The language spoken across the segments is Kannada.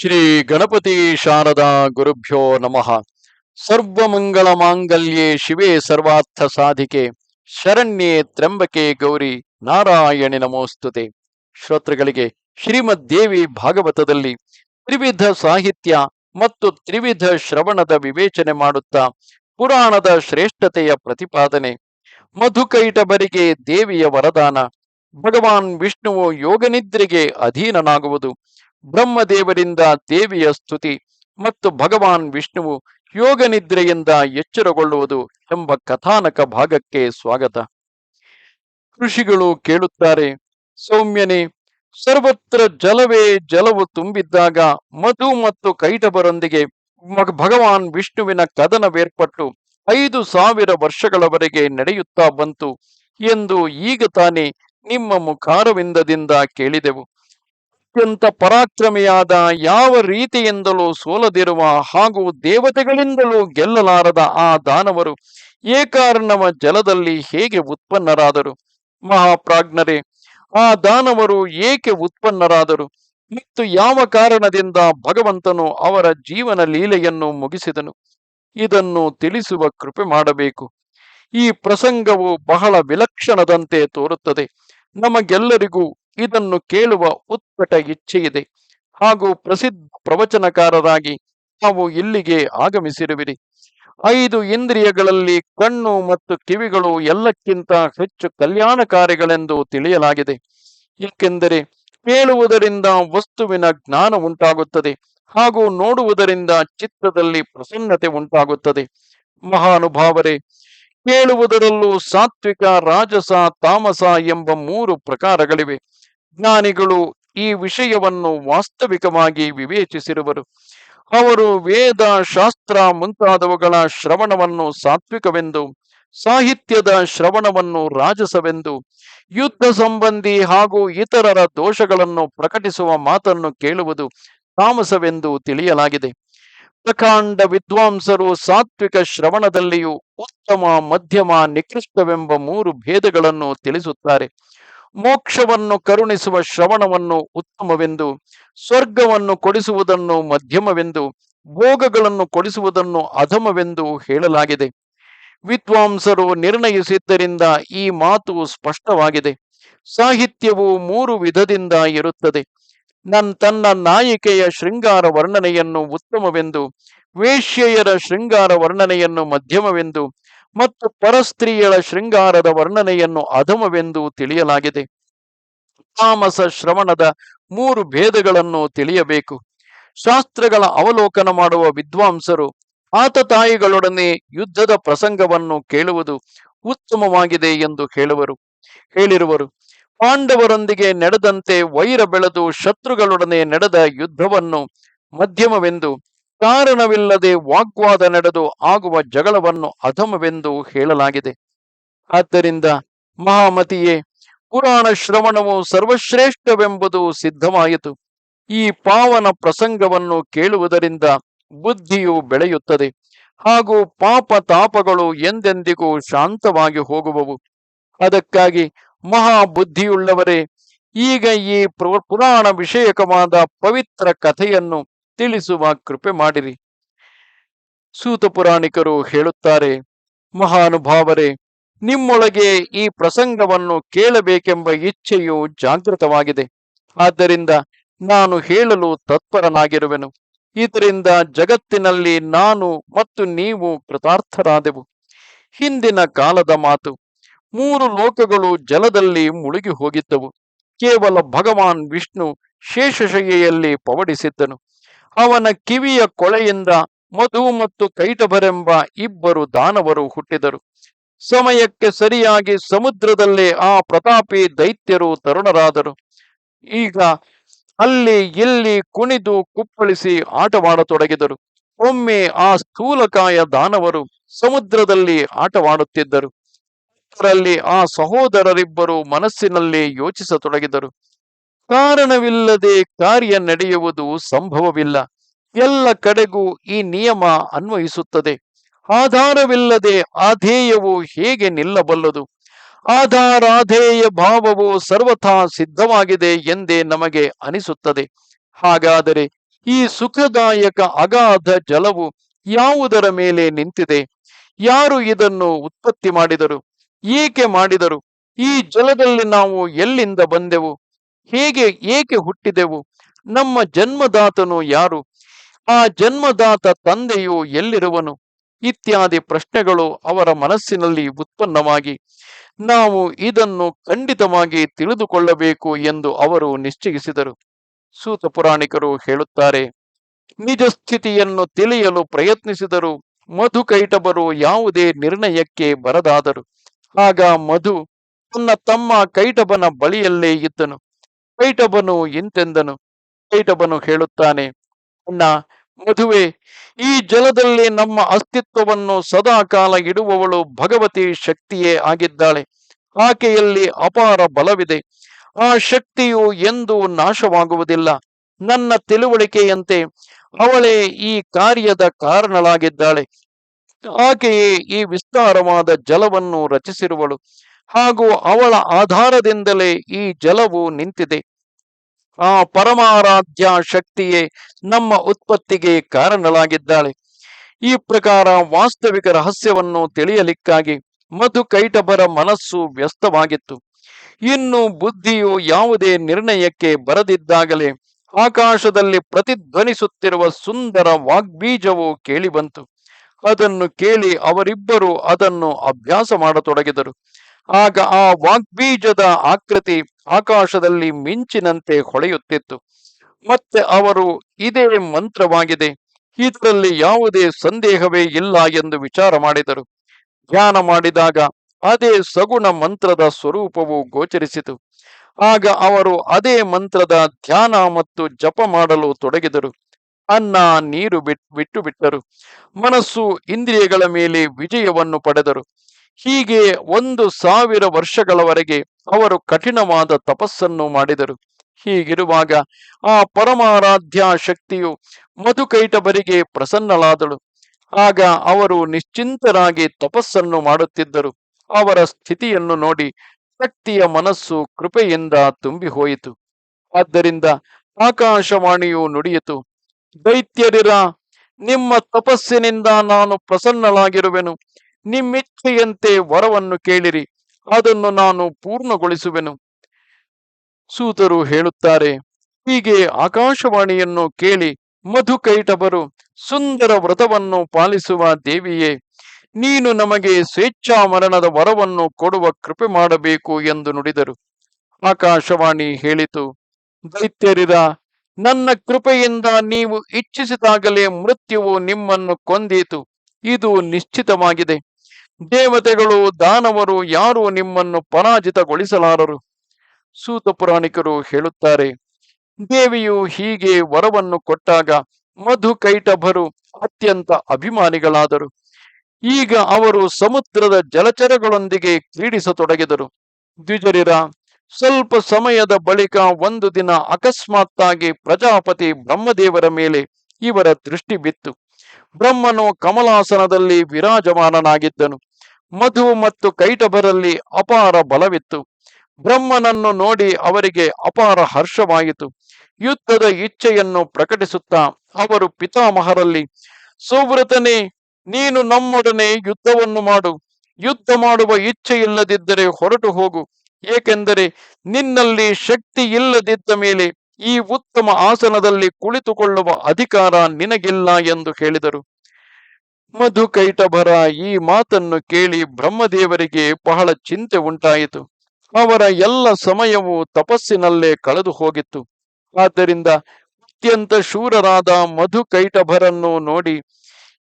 ಶ್ರೀ ಗಣಪತಿ ಶಾರದಾ ಗುರುಭ್ಯೋ ನಮಃ. ಸರ್ವಮಂಗಳ ಮಾಂಗಲ್ಯೆ ಶಿವೆ ಸರ್ವಾರ್ಥ ಸಾಧಿಕೆ, ಶರಣ್ಯೆ ತ್ರಂಬಕೆ ಗೌರಿ ನಾರಾಯಣಿ ನಮೋಸ್ತುತೆ. ಶ್ರೋತೃಗಳಿಗೆ ಶ್ರೀಮದ್ ದೇವಿ ಭಾಗವತದಲ್ಲಿ ತ್ರಿವಿಧ ಸಾಹಿತ್ಯ ಮತ್ತು ತ್ರಿವಿಧ ಶ್ರವಣದ ವಿವೇಚನೆ ಮಾಡುತ್ತಾ ಪುರಾಣದ ಶ್ರೇಷ್ಠತೆಯ ಪ್ರತಿಪಾದನೆ, ಮಧುಕೈಟಬರಿಗೆ ದೇವಿಯ ವರದಾನ, ಭಗವಾನ್ ವಿಷ್ಣುವು ಯೋಗನಿದ್ರೆಗೆ ಅಧೀನನಾಗುವುದು ಬ್ರಹ್ಮದೇವರಿಂದ ದೇವಿಯ ಸ್ತುತಿ ಮತ್ತು ಭಗವಾನ್ ವಿಷ್ಣುವು ಯೋಗ ನಿದ್ರೆಯಿಂದ ಎಚ್ಚರಗೊಳ್ಳುವುದು ಎಂಬ ಕಥಾನಕ ಭಾಗಕ್ಕೆ ಸ್ವಾಗತ. ಋಷಿಗಳು ಕೇಳುತ್ತಾರೆ, ಸೌಮ್ಯನೇ, ಸರ್ವತ್ರ ಜಲವೇ ಜಲವು ತುಂಬಿದ್ದಾಗ ಮಧು ಮತ್ತು ಕೈಟಬರೊಂದಿಗೆ ಭಗವಾನ್ ವಿಷ್ಣುವಿನ ಕದನವೇರ್ಪಟ್ಟು ಐದು ಸಾವಿರ ವರ್ಷಗಳವರೆಗೆ ನಡೆಯುತ್ತಾ ಬಂತು ಎಂದು ಈಗ ತಾನೇ ನಿಮ್ಮ ಮುಖಾರವಿಂದದಿಂದ ಕೇಳಿದೆವು. ಅತ್ಯಂತ ಪರಾಕ್ರಮಿಯಾದ ಯಾವ ರೀತಿಯಿಂದಲೂ ಸೋಲದಿರುವ ಹಾಗೂ ದೇವತೆಗಳಿಂದಲೂ ಗೆಲ್ಲಲಾರದ ಆ ದಾನವರು ಏಕಾರ್ಣವ ಜಲದಲ್ಲಿ ಹೇಗೆ ಉತ್ಪನ್ನರಾದರು? ಮಹಾಪ್ರಾಜ್ಞರೇ, ಆ ದಾನವರು ಏಕೆ ಉತ್ಪನ್ನರಾದರು? ಮತ್ತು ಯಾವ ಕಾರಣದಿಂದ ಭಗವಂತನು ಅವರ ಜೀವನ ಲೀಲೆಯನ್ನು ಮುಗಿಸಿದನು? ಇದನ್ನು ತಿಳಿಸುವ ಕೃಪೆ ಮಾಡಬೇಕು. ಈ ಪ್ರಸಂಗವು ಬಹಳ ವಿಲಕ್ಷಣದಂತೆ ತೋರುತ್ತದೆ. ನಮಗೆಲ್ಲರಿಗೂ ಇದನ್ನು ಕೇಳುವ ಉತ್ಕಟ ಇಚ್ಛೆಯಿದೆ. ಹಾಗೂ ಪ್ರಸಿದ್ಧ ಪ್ರವಚನಕಾರರಾಗಿ ನಾವು ಇಲ್ಲಿಗೆ ಆಗಮಿಸಿರುವಿರಿ. ಐದು ಇಂದ್ರಿಯಗಳಲ್ಲಿ ಕಣ್ಣು ಮತ್ತು ಕಿವಿಗಳು ಎಲ್ಲಕ್ಕಿಂತ ಹೆಚ್ಚು ಕಲ್ಯಾಣಕಾರಿಗಳೆಂದು ತಿಳಿಯಲಾಗಿದೆ. ಏಕೆಂದರೆ ಕೇಳುವುದರಿಂದ ವಸ್ತುವಿನ ಜ್ಞಾನ ಉಂಟಾಗುತ್ತದೆ ಹಾಗೂ ನೋಡುವುದರಿಂದ ಚಿತ್ರದಲ್ಲಿ ಪ್ರಸನ್ನತೆ ಉಂಟಾಗುತ್ತದೆ. ಮಹಾನುಭಾವರೇ, ಕೇಳುವುದರಲ್ಲೂ ಸಾತ್ವಿಕ, ರಾಜಸ, ತಾಮಸ ಎಂಬ ಮೂರು ಪ್ರಕಾರಗಳಿವೆ. ಜ್ಞಾನಿಗಳು ಈ ವಿಷಯವನ್ನು ವಾಸ್ತವಿಕವಾಗಿ ವಿವೇಚಿಸಿರುವರು. ಅವರು ವೇದ ಶಾಸ್ತ್ರ ಮುಂತಾದವುಗಳ ಶ್ರವಣವನ್ನು ಸಾತ್ವಿಕವೆಂದು, ಸಾಹಿತ್ಯದ ಶ್ರವಣವನ್ನು ರಾಜಸವೆಂದು, ಯುದ್ಧ ಸಂಬಂಧಿ ಹಾಗೂ ಇತರರ ದೋಷಗಳನ್ನು ಪ್ರಕಟಿಸುವ ಮಾತನ್ನು ಕೇಳುವುದು ತಾಮಸವೆಂದು ತಿಳಿಯಲಾಗಿದೆ. ಪ್ರಕಾಂಡ ವಿದ್ವಾಂಸರು ಸಾತ್ವಿಕ ಶ್ರವಣದಲ್ಲಿಯೂ ಉತ್ತಮ, ಮಧ್ಯಮ, ನಿಕೃಷ್ಟವೆಂಬ ಮೂರು ಭೇದಗಳನ್ನು ತಿಳಿಸುತ್ತಾರೆ. ಮೋಕ್ಷವನ್ನು ಕರುಣಿಸುವ ಶ್ರವಣವನ್ನು ಉತ್ತಮವೆಂದು, ಸ್ವರ್ಗವನ್ನು ಕೊಡಿಸುವುದನ್ನು ಮಧ್ಯಮವೆಂದು, ಭೋಗಗಳನ್ನು ಕೊಡಿಸುವುದನ್ನು ಅಧಮವೆಂದು ಹೇಳಲಾಗಿದೆ. ವಿದ್ವಾಂಸರು ನಿರ್ಣಯಿಸಿದ್ದರಿಂದ ಈ ಮಾತು ಸ್ಪಷ್ಟವಾಗಿದೆ. ಸಾಹಿತ್ಯವು ಮೂರು ವಿಧದಿಂದ ಇರುತ್ತದೆ. ನನ್ ತನ್ನ ನಾಯಿಕೆಯ ಶೃಂಗಾರ ವರ್ಣನೆಯನ್ನು ಉತ್ತಮವೆಂದು, ವೇಶ್ಯೆಯರ ಶೃಂಗಾರ ವರ್ಣನೆಯನ್ನು ಮಧ್ಯಮವೆಂದು ಮತ್ತು ಪರಸ್ತ್ರೀಯರ ಶೃಂಗಾರದ ವರ್ಣನೆಯನ್ನು ಅಧಮವೆಂದು ತಿಳಿಯಲಾಗಿದೆ. ತಾಮಸ ಶ್ರವಣದ ಮೂರು ಭೇದಗಳನ್ನು ತಿಳಿಯಬೇಕು. ಶಾಸ್ತ್ರಗಳ ಅವಲೋಕನ ಮಾಡುವ ವಿದ್ವಾಂಸರು ಆತ ತಾಯಿಗಳೊಡನೆ ಯುದ್ಧದ ಪ್ರಸಂಗವನ್ನು ಕೇಳುವುದು ಉತ್ತಮವಾಗಿದೆ ಎಂದು ಹೇಳುವರು. ಹೇಳಿರುವರು, ಪಾಂಡವರೊಂದಿಗೆ ನಡೆದಂತೆ ವೈರ ಬೆಳೆದು ಶತ್ರುಗಳೊಡನೆ ನಡೆದ ಯುದ್ಧವನ್ನು ಮಧ್ಯಮವೆಂದು ಕಾರಣವಿಲ್ಲದೆ ವಾಗ್ವಾದ ನಡೆದು ಆಗುವ ಜಗಳವನ್ನು ಅಧಮವೆಂದು ಹೇಳಲಾಗಿದೆ. ಆದ್ದರಿಂದ ಮಹಾಮತಿಯೇ, ಪುರಾಣ ಶ್ರವಣವು ಸರ್ವಶ್ರೇಷ್ಠವೆಂಬುದು ಸಿದ್ಧವಾಯಿತು. ಈ ಪಾವನ ಪ್ರಸಂಗವನ್ನು ಕೇಳುವುದರಿಂದ ಬುದ್ಧಿಯು ಬೆಳೆಯುತ್ತದೆ. ಹಾಗೂ ಪಾಪ ತಾಪಗಳು ಎಂದೆಂದಿಗೂ ಶಾಂತವಾಗಿ ಹೋಗುವವು. ಅದಕ್ಕಾಗಿ ಮಹಾಬುದ್ಧಿಯುಳ್ಳವರೇ, ಈಗ ಈ ಪುರ- ಪುರಾಣ ವಿಷಯಕವಾದ ಪವಿತ್ರ ಕಥೆಯನ್ನು ತಿಳಿಸುವ ಕೃಪೆ ಮಾಡಿರಿ. ಸೂತ ಪುರಾಣಿಕರು ಹೇಳುತ್ತಾರೆ, ಮಹಾನುಭಾವರೇ, ನಿಮ್ಮೊಳಗೆ ಈ ಪ್ರಸಂಗವನ್ನು ಕೇಳಬೇಕೆಂಬ ಇಚ್ಛೆಯು ಜಾಗೃತವಾಗಿದೆ. ಆದ್ದರಿಂದ ನಾನು ಹೇಳಲು ತತ್ಪರನಾಗಿರುವೆನು. ಇದರಿಂದ ಜಗತ್ತಿನಲ್ಲಿ ನಾನು ಮತ್ತು ನೀವು ಕೃತಾರ್ಥರಾದೆವು. ಹಿಂದಿನ ಕಾಲದ ಮಾತು, ಮೂರು ಲೋಕಗಳು ಜಲದಲ್ಲಿ ಮುಳುಗಿ ಹೋಗಿದ್ದವು ಕೇವಲ ಭಗವಾನ್ ವಿಷ್ಣು ಶೇಷಶಯ್ಯೆಯಲ್ಲಿ ಪವಡಿಸಿದ್ದನು. ಅವನ ಕಿವಿಯ ಕೊಳೆಯಿಂದ ಮಧು ಮತ್ತು ಕೈಟಭರೆಂಬ ಇಬ್ಬರು ದಾನವರು ಹುಟ್ಟಿದರು. ಸಮಯಕ್ಕೆ ಸರಿಯಾಗಿ ಸಮುದ್ರದಲ್ಲೇ ಆ ಪ್ರತಾಪಿ ದೈತ್ಯರು ತರುಣರಾದರು. ಈಗ ಅಲ್ಲಿ ಇಲ್ಲಿ ಕುಣಿದು ಕುಪ್ಪಳಿಸಿ ಆಟವಾಡತೊಡಗಿದರು. ಒಮ್ಮೆ ಆ ಸ್ಥೂಲಕಾಯ ದಾನವರು ಸಮುದ್ರದಲ್ಲಿ ಆಟವಾಡುತ್ತಿದ್ದರು. ಅದರಲ್ಲಿ ಆ ಸಹೋದರರಿಬ್ಬರು ಮನಸ್ಸಿನಲ್ಲಿ ಯೋಚಿಸತೊಡಗಿದರು. ಕಾರಣವಿಲ್ಲದೆ ಕಾರ್ಯ ನಡೆಯುವುದು ಸಂಭವವಿಲ್ಲ. ಎಲ್ಲ ಕಡೆಗೂ ಈ ನಿಯಮ ಅನ್ವಯಿಸುತ್ತದೆ. ಆಧಾರವಿಲ್ಲದೆ ಆಧೇಯವು ಹೇಗೆ ನಿಲ್ಲಬಲ್ಲದು? ಆಧಾರಾಧೇಯ ಭಾವವು ಸರ್ವಥಾ ಸಿದ್ಧವಾಗಿದೆ ಎಂದೇ ನಮಗೆ ಅನಿಸುತ್ತದೆ. ಹಾಗಾದರೆ ಈ ಸುಖದಾಯಕ ಅಗಾಧ ಜಲವು ಯಾವುದರ ಮೇಲೆ ನಿಂತಿದೆ? ಯಾರು ಇದನ್ನು ಉತ್ಪತ್ತಿ ಮಾಡಿದರು? ಏಕೆ ಮಾಡಿದರು? ಈ ಜಲದಲ್ಲಿ ನಾವು ಎಲ್ಲಿಂದ ಬಂದೆವು? ಹೇಗೆ ಏಕೆ ಹುಟ್ಟಿದೆವು? ನಮ್ಮ ಜನ್ಮದಾತನು ಯಾರು? ಆ ಜನ್ಮದಾತ ತಂದೆಯು ಎಲ್ಲಿರುವನು? ಇತ್ಯಾದಿ ಪ್ರಶ್ನೆಗಳು ಅವರ ಮನಸ್ಸಿನಲ್ಲಿ ಉತ್ಪನ್ನವಾಗಿ ನಾವು ಇದನ್ನು ಖಂಡಿತವಾಗಿ ತಿಳಿದುಕೊಳ್ಳಬೇಕು ಎಂದು ಅವರು ನಿಶ್ಚಯಿಸಿದರು. ಸೂತ ಪುರಾಣಿಕರು ಹೇಳುತ್ತಾರೆ ನಿಜ ಸ್ಥಿತಿಯನ್ನು ತಿಳಿಯಲು ಪ್ರಯತ್ನಿಸಿದರು, ಮಧು ಕೈಟಬರು ಯಾವುದೇ ನಿರ್ಣಯಕ್ಕೆ ಬರದಾದರು. ಆಗ ಮಧು ತನ್ನ ತಮ್ಮ ಕೈಟಬನ ಬಳಿಯಲ್ಲೇ ಇದ್ದನು. ಕೈಟಬನು ಎಂತೆಂದನು ಕೈಟಬನು ಹೇಳುತ್ತಾನೆ, ಅಣ್ಣ, ಮದುವೆ, ಈ ಜಲದಲ್ಲಿ ನಮ್ಮ ಅಸ್ತಿತ್ವವನ್ನು ಸದಾ ಕಾಲ ಇಡುವವಳು ಭಗವತಿ ಶಕ್ತಿಯೇ ಆಗಿದ್ದಾಳೆ. ಆಕೆಯಲ್ಲಿ ಅಪಾರ ಬಲವಿದೆ. ಆ ಶಕ್ತಿಯು ಎಂದೂ ನಾಶವಾಗುವುದಿಲ್ಲ. ನನ್ನ ತಿಳುವಳಿಕೆಯಂತೆ ಅವಳೇ ಈ ಕಾರ್ಯದ ಕಾರಣಳಾಗಿದ್ದಾಳೆ. ಆಕೆಯೇ ಈ ವಿಸ್ತಾರವಾದ ಜಲವನ್ನು ರಚಿಸಿರುವಳು. ಹಾಗೂ ಅವಳ ಆಧಾರದಿಂದಲೇ ಈ ಜಲವು ನಿಂತಿದೆ. ಆ ಪರಮಾರಾಧ್ಯ ಶಕ್ತಿಯೇ ನಮ್ಮ ಉತ್ಪತ್ತಿಗೆ ಕಾರಣಳಾಗಿದ್ದಾಳೆ. ಈ ಪ್ರಕಾರ ವಾಸ್ತವಿಕ ರಹಸ್ಯವನ್ನು ತಿಳಿಯಲಿಕ್ಕಾಗಿ ಮಧು ಕೈಟಬರ ಮನಸ್ಸು ವ್ಯಸ್ತವಾಗಿತ್ತು. ಇನ್ನು ಬುದ್ಧಿಯು ಯಾವುದೇ ನಿರ್ಣಯಕ್ಕೆ ಬರದಿದ್ದಾಗಲೇ ಆಕಾಶದಲ್ಲಿ ಪ್ರತಿಧ್ವನಿಸುತ್ತಿರುವ ಸುಂದರ ವಾಗ್ಬೀಜವು ಕೇಳಿಬಂತು. ಅದನ್ನು ಕೇಳಿ ಅವರಿಬ್ಬರು ಅದನ್ನು ಅಭ್ಯಾಸ ಮಾಡತೊಡಗಿದರು. ಆಗ ಆ ವಾಗ್ಬೀಜದ ಆಕೃತಿ ಆಕಾಶದಲ್ಲಿ ಮಿಂಚಿನಂತೆ ಹೊಳೆಯುತ್ತಿತ್ತು. ಮತ್ತೆ ಅವರು, ಇದೇ ಮಂತ್ರವಾಗಿದೆ, ಇದರಲ್ಲಿ ಯಾವುದೇ ಸಂದೇಹವೇ ಇಲ್ಲ ಎಂದು ವಿಚಾರ ಮಾಡಿದರು. ಧ್ಯಾನ ಮಾಡಿದಾಗ ಅದೇ ಸಗುಣ ಮಂತ್ರದ ಸ್ವರೂಪವು ಗೋಚರಿಸಿತು. ಆಗ ಅವರು ಅದೇ ಮಂತ್ರದ ಧ್ಯಾನ ಮತ್ತು ಜಪ ಮಾಡಲು ತೊಡಗಿದರು. ಅನ್ನ, ನೀರು ಬಿಟ್, ಬಿಟ್ಟು ಬಿಟ್ಟರು. ಮನಸ್ಸು ಇಂದ್ರಿಯಗಳ ಮೇಲೆ ವಿಜಯವನ್ನು ಪಡೆದರು. ಹೀಗೆ ಒಂದು ಸಾವಿರ ವರ್ಷಗಳವರೆಗೆ ಅವರು ಕಠಿಣವಾದ ತಪಸ್ಸನ್ನು ಮಾಡಿದರು. ಹೀಗಿರುವಾಗ ಆ ಪರಮಾರಾಧ್ಯ ಶಕ್ತಿಯು ಮಧುಕೈಟಬರಿಗೆ ಪ್ರಸನ್ನಳಾದಳು. ಆಗ ಅವರು ನಿಶ್ಚಿಂತರಾಗಿ ತಪಸ್ಸನ್ನು ಮಾಡುತ್ತಿದ್ದರು. ಅವರ ಸ್ಥಿತಿಯನ್ನು ನೋಡಿ ಶಕ್ತಿಯ ಮನಸ್ಸು ಕೃಪೆಯಿಂದ ತುಂಬಿ ಹೋಯಿತು ಆದ್ದರಿಂದ ಆಕಾಶವಾಣಿಯು ನುಡಿಯಿತು, ದೈತ್ಯರಿರ, ನಿಮ್ಮ ತಪಸ್ಸಿನಿಂದ ನಾನು ಪ್ರಸನ್ನಳಾಗಿರುವೆನು. ನಿಮ್ಮಿಚ್ಛೆಯಂತೆ ವರವನ್ನು ಕೇಳಿರಿ, ಅದನ್ನು ನಾನು ಪೂರ್ಣಗೊಳಿಸುವೆನು. ಸೂತರು ಹೇಳುತ್ತಾರೆ, ಹೀಗೆ ಆಕಾಶವಾಣಿಯನ್ನು ಕೇಳಿ ಮಧುಕೈಟವರು ಸುಂದರ ವ್ರತವನ್ನು ಪಾಲಿಸುವ ದೇವಿಯೇ, ನೀನು ನಮಗೆ ಸ್ವೇಚ್ಛಾ ಮರಣದ ವರವನ್ನು ಕೊಡುವ ಕೃಪೆ ಮಾಡಬೇಕು ಎಂದು ನುಡಿದರು. ಆಕಾಶವಾಣಿ ಹೇಳಿತು, ದೈತ್ಯರಿರ, ನನ್ನ ಕೃಪೆಯಿಂದ ನೀವು ಇಚ್ಛಿಸಿದಾಗಲೇ ಮೃತ್ಯುವು ನಿಮ್ಮನ್ನು ಕೊಂದೀತು, ಇದು ನಿಶ್ಚಿತವಾಗಿದೆ. ದೇವತೆಗಳು, ದಾನವರು ಯಾರು ನಿಮ್ಮನ್ನು ಪರಾಜಿತಗೊಳಿಸಲಾರರು? ಸೂತ ಪುರಾಣಿಕರು ಹೇಳುತ್ತಾರೆ, ದೇವಿಯು ಹೀಗೆ ವರವನ್ನು ಕೊಟ್ಟಾಗ ಮಧು ಕೈಟಭರು ಅತ್ಯಂತ ಅಭಿಮಾನಿಗಳಾದರು. ಈಗ ಅವರು ಸಮುದ್ರದ ಜಲಚರಗಳೊಂದಿಗೆ ಕ್ರೀಡಿಸತೊಡಗಿದರು. ದ್ವಿಜರಿರ, ಸ್ವಲ್ಪ ಸಮಯದ ಬಳಿಕ ಒಂದು ದಿನ ಅಕಸ್ಮಾತ್ತಾಗಿ ಪ್ರಜಾಪತಿ ಬ್ರಹ್ಮದೇವರ ಮೇಲೆ ಇವರ ದೃಷ್ಟಿ ಬಿತ್ತು. ಬ್ರಹ್ಮನು ಕಮಲಾಸನದಲ್ಲಿ ವಿರಾಜಮಾನನಾಗಿದ್ದನು. ಮಧು ಮತ್ತು ಕೈಟಬರಲ್ಲಿ ಅಪಾರ ಬಲವಿತ್ತು. ಬ್ರಹ್ಮನನ್ನು ನೋಡಿ ಅವರಿಗೆ ಅಪಾರ ಹರ್ಷವಾಯಿತು. ಯುದ್ಧದ ಇಚ್ಛೆಯನ್ನು ಪ್ರಕಟಿಸುತ್ತಾ ಅವರು ಪಿತಾಮಹರಲ್ಲಿ, ಸುವ್ರತನೇ, ನೀನು ನಮ್ಮೊಡನೆ ಯುದ್ಧವನ್ನು ಮಾಡು. ಯುದ್ಧ ಮಾಡುವ ಇಚ್ಛೆ ಇಲ್ಲದಿದ್ದರೆ ಹೊರಟು ಹೋಗು. ಏಕೆಂದರೆ ನಿನ್ನಲ್ಲಿ ಶಕ್ತಿ ಇಲ್ಲದಿದ್ದ ಮೇಲೆ ಈ ಉತ್ತಮ ಆಸನದಲ್ಲಿ ಕುಳಿತುಕೊಳ್ಳುವ ಅಧಿಕಾರ ನಿನಗಿಲ್ಲ ಎಂದು ಹೇಳಿದರು. ಮಧು ಕೈಟಭರ ಈ ಮಾತನ್ನು ಕೇಳಿ ಬ್ರಹ್ಮದೇವರಿಗೆ ಬಹಳ ಚಿಂತೆ ಉಂಟಾಯಿತು. ಅವರ ಎಲ್ಲ ಸಮಯವು ತಪಸ್ಸಿನಲ್ಲೇ ಕಳೆದು ಹೋಗಿತ್ತು. ಆದ್ದರಿಂದ ಅತ್ಯಂತ ಶೂರರಾದ ಮಧು ಕೈಟಭರನ್ನು ನೋಡಿ,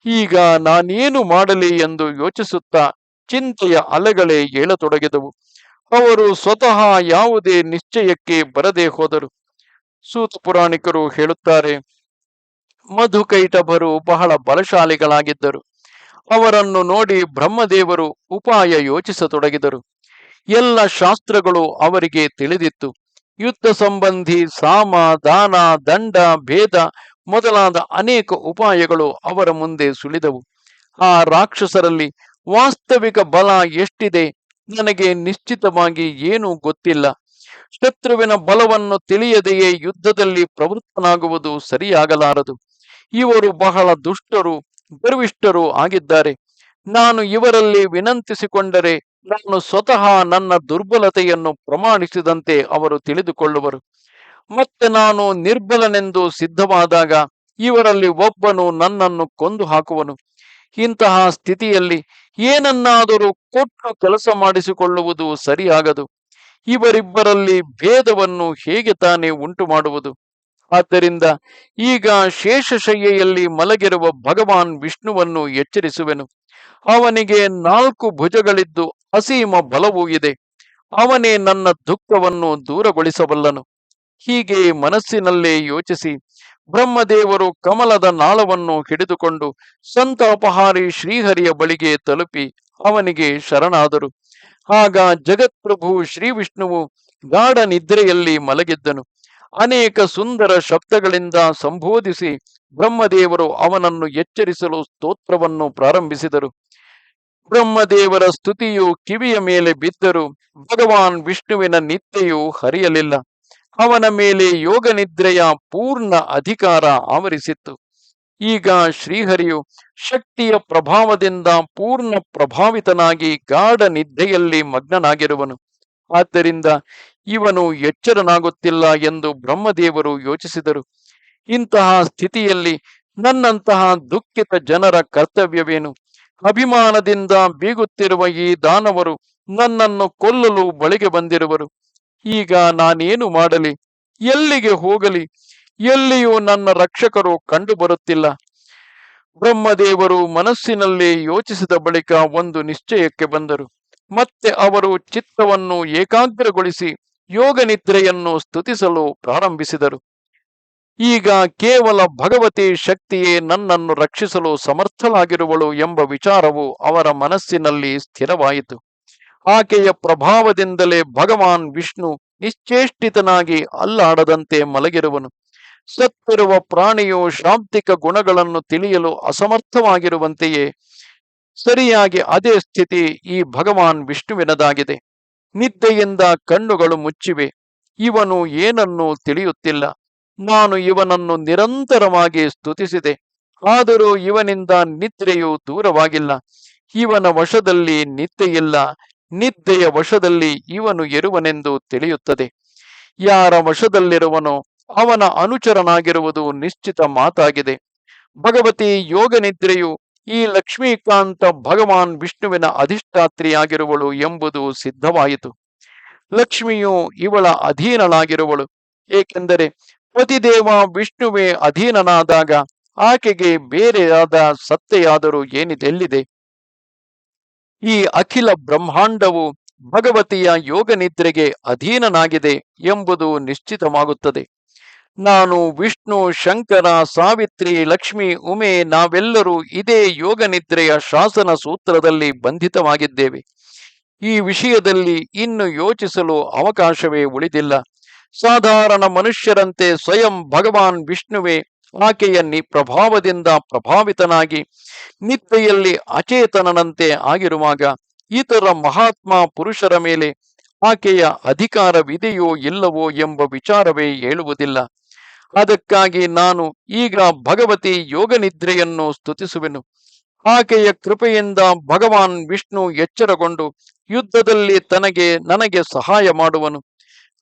ಈಗ ನಾನೇನು ಮಾಡಲಿ ಎಂದು ಯೋಚಿಸುತ್ತಾ ಚಿಂತೆಯ ಅಲೆಗಳೇ ಏಳತೊಡಗಿದವು. ಅವರು ಸ್ವತಃ ಯಾವುದೇ ನಿಶ್ಚಯಕ್ಕೆ ಬರದೇ ಹೋದರು. ಸೂತ ಪುರಾಣಿಕರು ಹೇಳುತ್ತಾರೆ ಮಧು ಕೈಟಭರು ಬಹಳ ಬಲಶಾಲಿಗಳಾಗಿದ್ದರು. ಅವರನ್ನು ನೋಡಿ ಬ್ರಹ್ಮದೇವರು ಉಪಾಯ ಯೋಚಿಸತೊಡಗಿದರು. ಎಲ್ಲ ಶಾಸ್ತ್ರಗಳು ಅವರಿಗೆ ತಿಳಿದಿತ್ತು. ಯುದ್ಧ ಸಂಬಂಧಿ ಸಾಮ, ದಾನ, ದಂಡ, ಭೇದ ಮೊದಲಾದ ಅನೇಕ ಉಪಾಯಗಳು ಅವರ ಮುಂದೆ ಸುಳಿದವು ಆ ರಾಕ್ಷಸರಲ್ಲಿ ವಾಸ್ತವಿಕ ಬಲ ಎಷ್ಟಿದೆ ನನಗೆ ನಿಶ್ಚಿತವಾಗಿ ಏನೂ ಗೊತ್ತಿಲ್ಲ. ಶತ್ರುವಿನ ಬಲವನ್ನು ತಿಳಿಯದೆಯೇ ಯುದ್ಧದಲ್ಲಿ ಪ್ರವೃತ್ತನಾಗುವುದು ಸರಿಯಾಗಲಾರದು. ಇವರು ಬಹಳ ದುಷ್ಟರು, ಗರ್ವಿಷ್ಠರು ಆಗಿದ್ದಾರೆ. ನಾನು ಇವರಲ್ಲಿ ವಿನಂತಿಸಿಕೊಂಡರೆ ನಾನು ಸ್ವತಃ ನನ್ನ ದುರ್ಬಲತೆಯನ್ನು ಪ್ರಮಾಣಿಸಿದಂತೆ ಅವರು ತಿಳಿದುಕೊಳ್ಳುವರು. ಮತ್ತೆ ನಾನು ನಿರ್ಬಲನೆಂದು ಸಿದ್ಧವಾದಾಗ ಇವರಲ್ಲಿ ಒಬ್ಬನು ನನ್ನನ್ನು ಕೊಂದು ಹಾಕುವನು. ಇಂತಹ ಸ್ಥಿತಿಯಲ್ಲಿ ಏನನ್ನಾದರೂ ಕೊಟ್ಟು ಕೆಲಸ ಮಾಡಿಸಿಕೊಳ್ಳುವುದು ಸರಿಯಾಗದು. ಇವರಿಬ್ಬರಲ್ಲಿ ಭೇದವನ್ನು ಹೇಗೆ ತಾನೇ ಉಂಟು ಮಾಡುವುದು ಆದ್ದರಿಂದ ಈಗ ಶೇಷಶಯ್ಯೆಯಲ್ಲಿ ಮಲಗಿರುವ ಭಗವಾನ್ ವಿಷ್ಣುವನ್ನು ಎಚ್ಚರಿಸುವೆನು. ಅವನಿಗೆ ನಾಲ್ಕು ಭುಜಗಳಿದ್ದು ಅಸೀಮ ಬಲವೂ ಇದೆ. ಅವನೇ ನನ್ನ ದುಃಖವನ್ನು ದೂರಗೊಳಿಸಬಲ್ಲನು. ಹೀಗೆ ಮನಸ್ಸಿನಲ್ಲೇ ಯೋಚಿಸಿ ಬ್ರಹ್ಮದೇವರು ಕಮಲದ ನಾಳವನ್ನು ಹಿಡಿದುಕೊಂಡು ಸಂತಾಪಹಾರಿ ಶ್ರೀಹರಿಯ ಬಳಿಗೆ ತಲುಪಿ ಅವನಿಗೆ ಶರಣಾದರು. ಆಗ ಜಗತ್ಪ್ರಭು ಶ್ರೀ ವಿಷ್ಣುವು ಗಾಢ ನಿದ್ರೆಯಲ್ಲಿ ಮಲಗಿದ್ದನು. ಅನೇಕ ಸುಂದರ ಶಬ್ದಗಳಿಂದ ಸಂಬೋಧಿಸಿ ಬ್ರಹ್ಮದೇವರು ಅವನನ್ನು ಎಚ್ಚರಿಸಲು ಸ್ತೋತ್ರವನ್ನು ಪ್ರಾರಂಭಿಸಿದರು. ಬ್ರಹ್ಮದೇವರ ಸ್ತುತಿಯು ಕಿವಿಯ ಮೇಲೆ ಬಿದ್ದರೂ ಭಗವಾನ್ ವಿಷ್ಣುವಿನ ನಿತ್ಯೆಯು ಹರಿಯಲಿಲ್ಲ. ಅವನ ಮೇಲೆ ಯೋಗ ನಿದ್ರೆಯ ಪೂರ್ಣ ಅಧಿಕಾರ ಆವರಿಸಿತ್ತು. ಈಗ ಶ್ರೀಹರಿಯು ಶಕ್ತಿಯ ಪ್ರಭಾವದಿಂದ ಪೂರ್ಣ ಪ್ರಭಾವಿತನಾಗಿ ಗಾಢ ನಿದ್ದೆಯಲ್ಲಿ ಮಗ್ನನಾಗಿರುವನು. ಆದ್ದರಿಂದ ಇವನು ಎಚ್ಚರನಾಗುತ್ತಿಲ್ಲ ಎಂದು ಬ್ರಹ್ಮದೇವರು ಯೋಚಿಸಿದರು. ಇಂತಹ ಸ್ಥಿತಿಯಲ್ಲಿ ನನ್ನಂತಹ ದುಃಖಿತ ಜನರ ಕರ್ತವ್ಯವೇನು? ಅಭಿಮಾನದಿಂದ ಬೀಗುತ್ತಿರುವ ಈ ದಾನವರು ನನ್ನನ್ನು ಕೊಲ್ಲಲು ಬಳಿಗೆ ಬಂದಿರುವರು. ಈಗ ನಾನೇನು ಮಾಡಲಿ? ಎಲ್ಲಿಗೆ ಹೋಗಲಿ? ಎಲ್ಲಿಯೂ ನನ್ನ ರಕ್ಷಕರು ಕಂಡು ಬರುತ್ತಿಲ್ಲ ಬ್ರಹ್ಮದೇವರು ಮನಸ್ಸಿನಲ್ಲಿ ಯೋಚಿಸಿದ ಬಳಿಕ ಒಂದು ನಿಶ್ಚಯಕ್ಕೆ ಬಂದರು. ಮತ್ತೆ ಅವರು ಚಿತ್ತವನ್ನು ಏಕಾಗ್ರಗೊಳಿಸಿ ಯೋಗ ನಿದ್ರೆಯನ್ನು ಸ್ತುತಿಸಲು ಪ್ರಾರಂಭಿಸಿದರು. ಈಗ ಕೇವಲ ಭಗವತಿ ಶಕ್ತಿಯೇ ನನ್ನನ್ನು ರಕ್ಷಿಸಲು ಸಮರ್ಥಲಾಗಿರುವಳು ಎಂಬ ವಿಚಾರವು ಅವರ ಮನಸ್ಸಿನಲ್ಲಿ ಸ್ಥಿರವಾಯಿತು. ಆಕೆಯ ಪ್ರಭಾವದಿಂದಲೇ ಭಗವಾನ್ ವಿಷ್ಣು ನಿಶ್ಚೇಷ್ಟಿತನಾಗಿ ಅಲ್ಲಾಡದಂತೆ ಮಲಗಿರುವನು. ಸತ್ತಿರುವ ಪ್ರಾಣಿಯು ಶಾಂತಿಕ ಗುಣಗಳನ್ನು ತಿಳಿಯಲು ಅಸಮರ್ಥವಾಗಿರುವಂತೆಯೇ ಸರಿಯಾಗಿ ಅದೇ ಸ್ಥಿತಿ ಈ ಭಗವಾನ್ ವಿಷ್ಣುವಿನದಾಗಿದೆ. ನಿದ್ದೆಯಿಂದ ಕಣ್ಣುಗಳು ಮುಚ್ಚಿವೆ. ಇವನು ಏನನ್ನೂ ತಿಳಿಯುತ್ತಿಲ್ಲ. ನಾನು ಇವನನ್ನು ನಿರಂತರವಾಗಿ ಸ್ತುತಿಸಿದೆ. ಆದರೂ ಇವನಿಂದ ನಿದ್ರೆಯು ದೂರವಾಗಿಲ್ಲ. ಇವನ ವಶದಲ್ಲಿ ನಿದ್ದೆಯಿಲ್ಲ. ನಿದ್ದೆಯ ವಶದಲ್ಲಿ ಇವನು ಇರುವನೆಂದು ತಿಳಿಯುತ್ತದೆ. ಯಾರ ವಶದಲ್ಲಿರುವನೋ ಅವನ ಅನುಚರನಾಗಿರುವುದು ನಿಶ್ಚಿತ ಮಾತಾಗಿದೆ. ಭಗವತಿ ಯೋಗ ನಿದ್ರೆಯು ಈ ಲಕ್ಷ್ಮೀಕಾಂತ ಭಗವಾನ್ ವಿಷ್ಣುವಿನ ಅಧಿಷ್ಠಾತ್ರಿಯಾಗಿರುವಳು ಎಂಬುದು ಸಿದ್ಧವಾಯಿತು. ಲಕ್ಷ್ಮಿಯು ಇವಳ ಅಧೀನಳಾಗಿರುವಳು. ಏಕೆಂದರೆ ಪತಿದೇವ ವಿಷ್ಣುವೇ ಅಧೀನನಾದಾಗ ಆಕೆಗೆ ಬೇರೆಯಾದ ಸತ್ತೆಯಾದರೂ ಏನಿದೆಲ್ಲಿದೆ? ಈ ಅಖಿಲ ಬ್ರಹ್ಮಾಂಡವು ಭಗವತಿಯ ಯೋಗ ನಿದ್ರೆಗೆ ಅಧೀನನಾಗಿದೆ ಎಂಬುದು ನಿಶ್ಚಿತವಾಗುತ್ತದೆ. ನಾನು ವಿಷ್ಣು, ಶಂಕರ, ಸಾವಿತ್ರಿ, ಲಕ್ಷ್ಮಿ, ಉಮೆ ನಾವೆಲ್ಲರೂ ಇದೇ ಯೋಗ ನಿದ್ರೆಯ ಶಾಸನ ಸೂತ್ರದಲ್ಲಿ ಬಂಧಿತವಾಗಿದ್ದೇವೆ. ಈ ವಿಷಯದಲ್ಲಿ ಇನ್ನು ಯೋಚಿಸಲು ಅವಕಾಶವೇ ಉಳಿದಿಲ್ಲ. ಸಾಧಾರಣ ಮನುಷ್ಯರಂತೆ ಸ್ವಯಂ ಭಗವಾನ್ ವಿಷ್ಣುವೇ ಆಕೆಯ ಪ್ರಭಾವದಿಂದ ಪ್ರಭಾವಿತನಾಗಿ ನಿದ್ರೆಯಲ್ಲಿ ಅಚೇತನನಂತೆ ಆಗಿರುವಾಗ ಇತರ ಮಹಾತ್ಮ ಪುರುಷರ ಮೇಲೆ ಆಕೆಯ ಅಧಿಕಾರವಿದೆಯೋ ಇಲ್ಲವೋ ಎಂಬ ವಿಚಾರವೇ ಹೇಳುವುದಿಲ್ಲ. ಅದಕ್ಕಾಗಿ ನಾನು ಈಗ ಭಗವತಿ ಯೋಗ ನಿದ್ರೆಯನ್ನು ಸ್ತುತಿಸುವೆನು. ಆಕೆಯ ಕೃಪೆಯಿಂದ ಭಗವಾನ್ ವಿಷ್ಣು ಎಚ್ಚರಗೊಂಡು ಯುದ್ಧದಲ್ಲಿ ತನಗೆ ನನಗೆ ಸಹಾಯ ಮಾಡುವನು.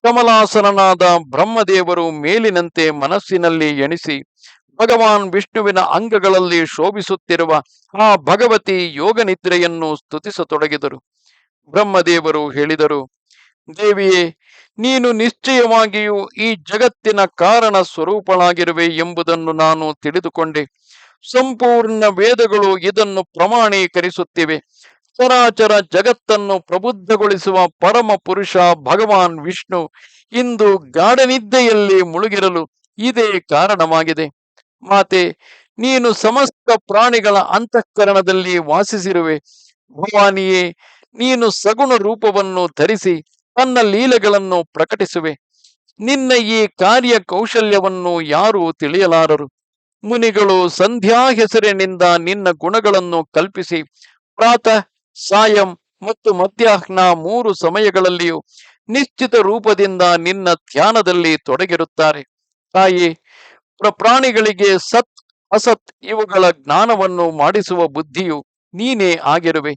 ಕಮಲಾಸನನಾದ ಬ್ರಹ್ಮದೇವರು ಮೇಲಿನಂತೆ ಮನಸ್ಸಿನಲ್ಲಿ ಎಣಿಸಿ ಭಗವಾನ್ ವಿಷ್ಣುವಿನ ಅಂಗಗಳಲ್ಲಿ ಶೋಭಿಸುತ್ತಿರುವ ಆ ಭಗವತಿ ಯೋಗ ನಿದ್ರೆಯನ್ನು ಸ್ತುತಿಸತೊಡಗಿದರು. ಬ್ರಹ್ಮದೇವರು ಹೇಳಿದರು, ದೇವಿಯೇ ನೀನು ನಿಶ್ಚಯವಾಗಿಯೂ ಈ ಜಗತ್ತಿನ ಕಾರಣ ಸ್ವರೂಪಳಾಗಿರುವೆ ಎಂಬುದನ್ನು ನಾನು ತಿಳಿದುಕೊಂಡೆ. ಸಂಪೂರ್ಣ ವೇದಗಳು ಇದನ್ನು ಪ್ರಮಾಣೀಕರಿಸುತ್ತಿವೆ. ಚರಾಚರ ಜಗತ್ತನ್ನು ಪ್ರಬುದ್ಧಗೊಳಿಸುವ ಪರಮ ಪುರುಷ ಭಗವಾನ್ ವಿಷ್ಣು ಇಂದು ಗಾಢನಿದ್ದೆಯಲ್ಲಿ ಮುಳುಗಿರಲು ಇದೇ ಕಾರಣವಾಗಿದೆ. ಮಾತೆ, ನೀನು ಸಮಸ್ತ ಪ್ರಾಣಿಗಳ ಅಂತಃಕರಣದಲ್ಲಿ ವಾಸಿಸಿರುವೆ. ಭವಾನಿಯೇ, ನೀನು ಸಗುಣ ರೂಪವನ್ನು ಧರಿಸಿ ತನ್ನ ಲೀಲೆಗಳನ್ನು ಪ್ರಕಟಿಸುವೆ. ನಿನ್ನ ಈ ಕಾರ್ಯ ಕೌಶಲ್ಯವನ್ನು ಯಾರು ತಿಳಿಯಲಾರರು. ಮುನಿಗಳು ಸಂಧ್ಯಾ ಹೆಸರಿನಿಂದ ನಿನ್ನ ಗುಣಗಳನ್ನು ಕಲ್ಪಿಸಿ. ಪ್ರಾತಃ, ಸಾಯಂ ಮತ್ತು ಮಧ್ಯಾಹ್ನ ಮೂರು ಸಮಯಗಳಲ್ಲಿಯೂ ನಿಶ್ಚಿತ ರೂಪದಿಂದ ನಿನ್ನ ಧ್ಯಾನದಲ್ಲಿ ತೊಡಗಿರುತ್ತಾರೆ. ತಾಯಿ, ಪ್ರ- ಪ್ರಾಣಿಗಳಿಗೆ ಸತ್, ಅಸತ್ ಇವುಗಳ ಜ್ಞಾನವನ್ನು ಮಾಡಿಸುವ ಬುದ್ಧಿಯು ನೀನೇ ಆಗಿರುವೆ.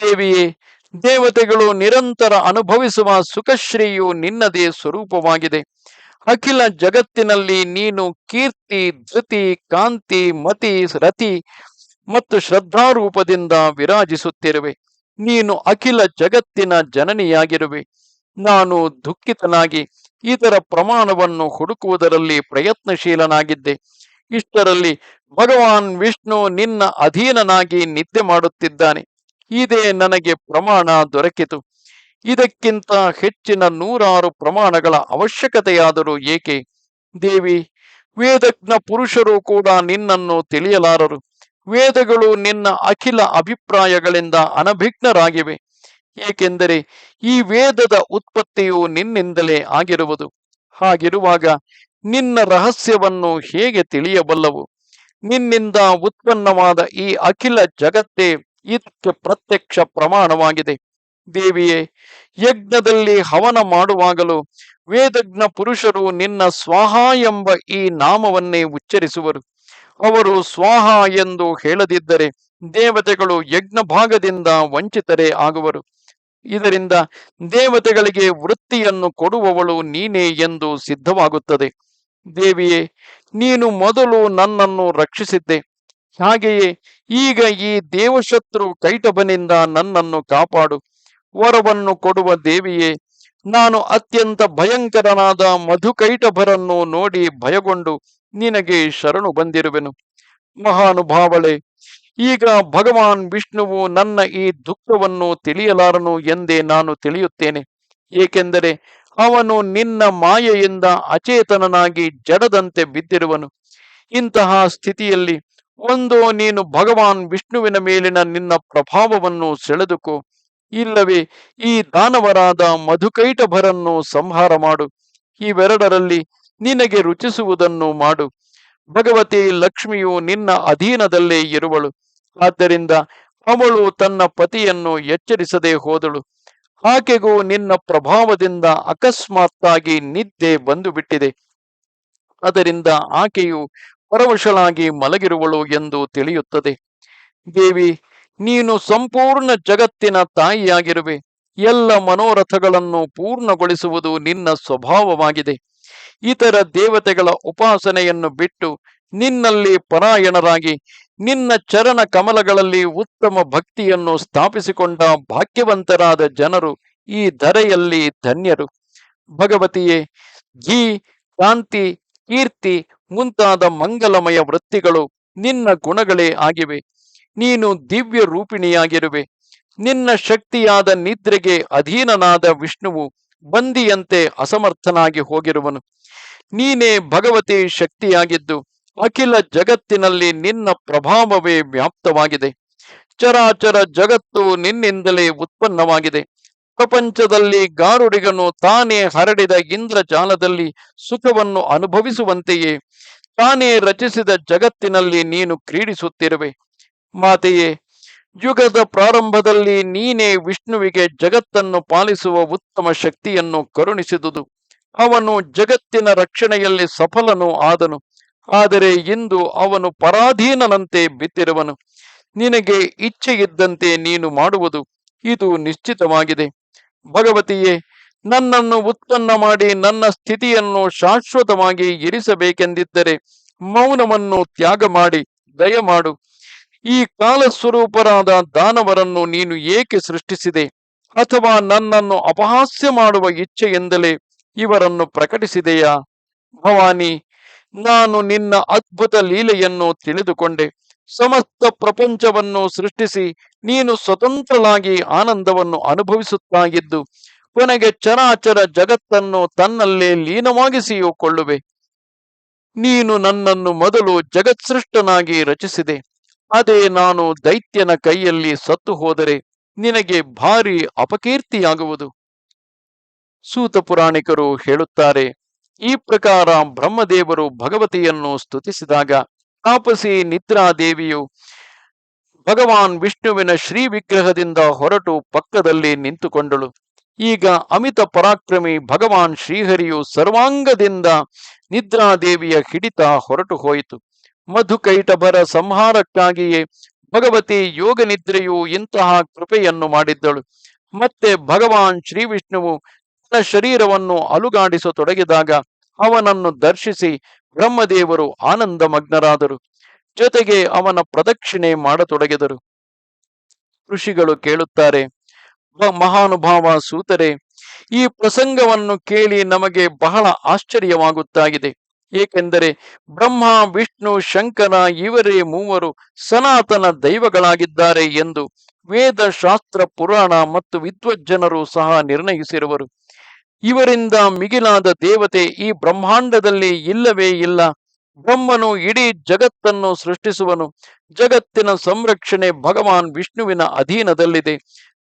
ದೇವಿಯೇ ದೇವತೆಗಳು ನಿರಂತರ ಅನುಭವಿಸುವ ಸುಖಶ್ರೀಯು ನಿನ್ನದೇ ಸ್ವರೂಪವಾಗಿದೆ. ಅಖಿಲ ಜಗತ್ತಿನಲ್ಲಿ ನೀನು ಕೀರ್ತಿ, ಧೃತಿ, ಕಾಂತಿ, ಮತಿ, ರತಿ ಮತ್ತು ಶ್ರದ್ಧಾರೂಪದಿಂದ ವಿರಾಜಿಸುತ್ತಿರುವೆ. ನೀನು ಅಖಿಲ ಜಗತ್ತಿನ ಜನನಿಯಾಗಿರುವೆ. ನಾನು ದುಃಖಿತನಾಗಿ ಇದರ ಪ್ರಮಾಣವನ್ನು ಹುಡುಕುವುದರಲ್ಲಿ ಪ್ರಯತ್ನಶೀಲನಾಗಿದ್ದೆ. ಇಷ್ಟರಲ್ಲಿ ಭಗವಾನ್ ವಿಷ್ಣು ನಿನ್ನ ಅಧೀನನಾಗಿ ನಿದ್ದೆ ಮಾಡುತ್ತಿದ್ದಾನೆ. ಇದೇ ನನಗೆ ಪ್ರಮಾಣ ದೊರಕಿತು. ಇದಕ್ಕಿಂತ ಹೆಚ್ಚಿನ ನೂರಾರು ಪ್ರಮಾಣಗಳ ಅವಶ್ಯಕತೆಯಾದರೂ ಏಕೆ? ದೇವಿ, ವೇದಜ್ಞ ಪುರುಷರು ಕೂಡ ನಿನ್ನನ್ನು ತಿಳಿಯಲಾರರು. ವೇದಗಳು ನಿನ್ನ ಅಖಿಲ ಅಭಿಪ್ರಾಯಗಳಿಂದ ಅನಭಿಜ್ಞರಾಗಿವೆ. ಏಕೆಂದರೆ ಈ ವೇದದ ಉತ್ಪತ್ತಿಯು ನಿನ್ನಿಂದಲೇ ಆಗಿರುವುದು. ಹಾಗಿರುವಾಗ ನಿನ್ನ ರಹಸ್ಯವನ್ನು ಹೇಗೆ ತಿಳಿಯಬಲ್ಲವು? ನಿನ್ನಿಂದ ಉತ್ಪನ್ನವಾದ ಈ ಅಖಿಲ ಜಗತ್ತೇ ಇದಕ್ಕೆ ಪ್ರತ್ಯಕ್ಷ ಪ್ರಮಾಣವಾಗಿದೆ. ದೇವಿಯೇ, ಯಜ್ಞದಲ್ಲಿ ಹವನ ಮಾಡುವಾಗಲೂ ವೇದಜ್ಞ ಪುರುಷರು ನಿನ್ನ ಸ್ವಾಹ ಎಂಬ ಈ ನಾಮವನ್ನೇ ಉಚ್ಚರಿಸುವರು. ಅವರು ಸ್ವಾಹ ಎಂದು ಹೇಳದಿದ್ದರೆ ದೇವತೆಗಳು ಯಜ್ಞ ಭಾಗದಿಂದ ವಂಚಿತರೇ ಆಗುವರು. ಇದರಿಂದ ದೇವತೆಗಳಿಗೆ ವೃತ್ತಿಯನ್ನು ಕೊಡುವವಳು ನೀನೇ ಎಂದು ಸಿದ್ಧವಾಗುತ್ತದೆ. ದೇವಿಯೇ, ನೀನು ಮೊದಲು ನನ್ನನ್ನು ರಕ್ಷಿಸಿದ್ದೆ. ಹಾಗೆಯೇ ಈಗ ಈ ದೇವಶತ್ರು ಕೈಟಬನಿಂದ ನನ್ನನ್ನು ಕಾಪಾಡು. ವರವನ್ನು ಕೊಡುವ ದೇವಿಯೇ, ನಾನು ಅತ್ಯಂತ ಭಯಂಕರನಾದ ಮಧುಕೈಟಭರನ್ನು ನೋಡಿ ಭಯಗೊಂಡು ನಿನಗೆ ಶರಣು ಬಂದಿರುವೆನು. ಮಹಾನುಭಾವಳೆ, ಈಗ ಭಗವಾನ್ ವಿಷ್ಣುವು ನನ್ನ ಈ ದುಃಖವನ್ನು ತಿಳಿಯಲಾರನು ಎಂದೇ ನಾನು ತಿಳಿಯುತ್ತೇನೆ. ಏಕೆಂದರೆ ಅವನು ನಿನ್ನ ಮಾಯೆಯಿಂದ ಅಚೇತನನಾಗಿ ಜಡದಂತೆ ಬಿದ್ದಿರುವನು. ಇಂತಹ ಸ್ಥಿತಿಯಲ್ಲಿ ಒಂದು ನೀನು ಭಗವಾನ್ ವಿಷ್ಣುವಿನ ಮೇಲಿನ ನಿನ್ನ ಪ್ರಭಾವವನ್ನು ಸೆಳೆದುಕೋ. ಇಲ್ಲವೇ, ಈ ದಾನವರಾದ ಮಧುಕೈಟಭರನ್ನು ಸಂಹಾರ ಮಾಡು. ಇವೆರಡರಲ್ಲಿ ನಿನಗೆ ರುಚಿಸುವುದನ್ನು ಮಾಡು. ಭಗವತಿ ಲಕ್ಷ್ಮಿಯು ನಿನ್ನ ಅಧೀನದಲ್ಲೇ ಇರುವಳು. ಆದ್ದರಿಂದ ಅವಳು ತನ್ನ ಪತಿಯನ್ನು ಎಚ್ಚರಿಸದೆ ಹೋದಳು. ಆಕೆಗೂ ನಿನ್ನ ಪ್ರಭಾವದಿಂದ ಅಕಸ್ಮಾತ್ತಾಗಿ ನಿದ್ದೆ ಬಂದು ಬಿಟ್ಟಿದೆ ಅದರಿಂದ ಆಕೆಯು ಪರವಶಳಾಗಿ ಮಲಗಿರುವಳು ಎಂದು ತಿಳಿಯುತ್ತದೆ. ದೇವಿ, ನೀನು ಸಂಪೂರ್ಣ ಜಗತ್ತಿನ ತಾಯಿಯಾಗಿರುವೆ. ಎಲ್ಲ ಮನೋರಥಗಳನ್ನು ಪೂರ್ಣಗೊಳಿಸುವುದು ನಿನ್ನ ಸ್ವಭಾವವಾಗಿದೆ. ಇತರ ದೇವತೆಗಳ ಉಪಾಸನೆಯನ್ನು ಬಿಟ್ಟು ನಿನ್ನಲ್ಲಿ ಪರಾಯಣರಾಗಿ, ನಿನ್ನ ಚರಣ ಕಮಲಗಳಲ್ಲಿ ಉತ್ತಮ ಭಕ್ತಿಯನ್ನು ಸ್ಥಾಪಿಸಿಕೊಂಡ ಭಾಗ್ಯವಂತರಾದ ಜನರು ಈ ಧರೆಯಲ್ಲಿ ಧನ್ಯರು. ಭಗವತಿಯೇ, ಘೀ ಕಾಂತಿ ಕೀರ್ತಿ ಮುಂತಾದ ಮಂಗಲಮಯ ವೃತ್ತಿಗಳು ನಿನ್ನ ಗುಣಗಳೇ ಆಗಿವೆ. ನೀನು ದಿವ್ಯ ರೂಪಿಣಿಯಾಗಿರುವೆ. ನಿನ್ನ ಶಕ್ತಿಯಾದ ನಿದ್ರೆಗೆ ಅಧೀನನಾದ ವಿಷ್ಣುವು ಬಂದಿಯಂತೆ ಅಸಮರ್ಥನಾಗಿ ಹೋಗಿರುವನು. ನೀನೇ ಭಗವತಿ ಶಕ್ತಿಯಾಗಿದ್ದು ಅಖಿಲ ಜಗತ್ತಿನಲ್ಲಿ ನಿನ್ನ ಪ್ರಭಾವವೇ ವ್ಯಾಪ್ತವಾಗಿದೆ. ಚರಾಚರ ಜಗತ್ತು ನಿನ್ನಿಂದಲೇ ಉತ್ಪನ್ನವಾಗಿದೆ. ಪ್ರಪಂಚದಲ್ಲಿ ಗಾರುಡಿಗನು ತಾನೇ ಹರಡಿದ ಇಂದ್ರಜಾಲದಲ್ಲಿ ಸುಖವನ್ನು ಅನುಭವಿಸುವಂತೆಯೇ ತಾನೇ ರಚಿಸಿದ ಜಗತ್ತಿನಲ್ಲಿ ನೀನು ಕ್ರೀಡಿಸುತ್ತಿರುವೆ. ಮಾತೆಯೇ, ಯುಗದ ಪ್ರಾರಂಭದಲ್ಲಿ ನೀನೇ ವಿಷ್ಣುವಿಗೆ ಜಗತ್ತನ್ನು ಪಾಲಿಸುವ ಉತ್ತಮ ಶಕ್ತಿಯನ್ನು ಕರುಣಿಸಿದುದು. ಅವನು ಜಗತ್ತಿನ ರಕ್ಷಣೆಯಲ್ಲಿ ಸಫಲನು ಆದನು. ಆದರೆ ಇಂದು ಅವನು ಪರಾಧೀನನಂತೆ ಬಿದ್ದಿರುವನು ನಿನಗೆ ಇಚ್ಛೆ ಇದ್ದಂತೆ ನೀನು ಮಾಡುವುದು. ಇದು ನಿಶ್ಚಿತವಾಗಿದೆ. ಭಗವತಿಯೇ ನನ್ನನ್ನು ಉತ್ಪನ್ನ ಮಾಡಿ ನನ್ನ ಸ್ಥಿತಿಯನ್ನು ಶಾಶ್ವತವಾಗಿ ಇರಿಸಬೇಕೆಂದಿದ್ದರೆ ಮೌನವನ್ನು ತ್ಯಾಗ ಮಾಡಿ ದಯಮಾಡು ಈ ಕಾಲಸ್ವರೂಪರಾದ ದಾನವರನ್ನು ನೀನು ಏಕೆ ಸೃಷ್ಟಿಸಿದೆ? ಅಥವಾ ನನ್ನನ್ನು ಅಪಹಾಸ್ಯ ಮಾಡುವ ಇಚ್ಛೆಯಿಂದಲೇ ಇವರನ್ನು ಪ್ರಕಟಿಸಿದೆಯಾ? ಭವಾನಿ, ನಾನು ನಿನ್ನ ಅದ್ಭುತ ಲೀಲೆಯನ್ನು ತಿಳಿದುಕೊಂಡೆ. ಸಮಸ್ತ ಪ್ರಪಂಚವನ್ನು ಸೃಷ್ಟಿಸಿ ನೀನು ಸ್ವತಂತ್ರವಾಗಿ ಆನಂದವನ್ನು ಅನುಭವಿಸುತ್ತಾ ಇದ್ದು ಕೊನೆಗೆ ಚರಾಚರ ಜಗತ್ತನ್ನು ತನ್ನಲ್ಲೇ ಲೀನವಾಗಿಸಿಕೊಳ್ಳುವೆ ನೀನು ನನ್ನನ್ನು ಮೊದಲು ಜಗತ್ಸೃಷ್ಟನಾಗಿ ರಚಿಸಿದೆ. ಅದೇ ನಾನು ದೈತ್ಯನ ಕೈಯಲ್ಲಿ ಸತ್ತು ಹೋದರೆ ನಿನಗೆ ಭಾರಿ ಅಪಕೀರ್ತಿಯಾಗುವುದು. ಸೂತ ಪುರಾಣಿಕರು ಹೇಳುತ್ತಾರೆ, ಈ ಪ್ರಕಾರ ಬ್ರಹ್ಮದೇವರು ಭಗವತಿಯನ್ನು ಸ್ತುತಿಸಿದಾಗ ತಾಪಸಿ ನಿದ್ರಾದೇವಿಯು ಭಗವಾನ್ ವಿಷ್ಣುವಿನ ಶ್ರೀ ವಿಗ್ರಹದಿಂದ ಹೊರಟು ಪಕ್ಕದಲ್ಲಿ ನಿಂತುಕೊಂಡಳು. ಈಗ ಅಮಿತ ಪರಾಕ್ರಮಿ ಭಗವಾನ್ ಶ್ರೀಹರಿಯು ಸರ್ವಾಂಗದಿಂದ ನಿದ್ರಾದೇವಿಯ ಹಿಡಿತ ಹೊರಟು ಹೋಯಿತು. ಮಧುಕೈಟಭರ ಸಂಹಾರಕ್ಕಾಗಿಯೇ ಭಗವತಿ ಯೋಗ ನಿದ್ರೆಯು ಇಂತಹ ಕೃಪೆಯನ್ನು ಮಾಡಿದ್ದಳು. ಮತ್ತೆ ಭಗವಾನ್ ಶ್ರೀ ವಿಷ್ಣುವು ತನ್ನ ಶರೀರವನ್ನು ಅಲುಗಾಡಿಸತೊಡಗಿದಾಗ ಅವನನ್ನು ದರ್ಶಿಸಿ ಬ್ರಹ್ಮದೇವರು ಆನಂದಮಗ್ನರಾದರು. ಜೊತೆಗೆ ಅವನ ಪ್ರದಕ್ಷಿಣೆ ಮಾಡತೊಡಗಿದರು. ಋಷಿಗಳು ಕೇಳುತ್ತಾರೆ "ವ- ಮಹಾನುಭಾವ ಸೂತರೆ, ಈ ಪ್ರಸಂಗವನ್ನು ಕೇಳಿ ನಮಗೆ ಬಹಳ ಆಶ್ಚರ್ಯವಾಗುತ್ತಾಗಿದೆ. ಏಕೆಂದರೆ ಬ್ರಹ್ಮ, ವಿಷ್ಣು, ಶಂಕರ ಇವರೇ ಮೂವರು ಸನಾತನ ದೈವಗಳಾಗಿದ್ದಾರೆ ಎಂದು ವೇದ, ಶಾಸ್ತ್ರ, ಪುರಾಣ ಮತ್ತು ವಿದ್ವಜ್ಜನರು ಸಹ ನಿರ್ಣಯಿಸಿರುವರು. ಇವರಿಂದ ಮಿಗಿಲಾದ ದೇವತೆ ಈ ಬ್ರಹ್ಮಾಂಡದಲ್ಲಿ ಇಲ್ಲವೇ ಇಲ್ಲ. ಬ್ರಹ್ಮನು ಇಡೀ ಜಗತ್ತನ್ನು ಸೃಷ್ಟಿಸುವನು. ಜಗತ್ತಿನ ಸಂರಕ್ಷಣೆ ಭಗವಾನ್ ವಿಷ್ಣುವಿನ ಅಧೀನದಲ್ಲಿದೆ.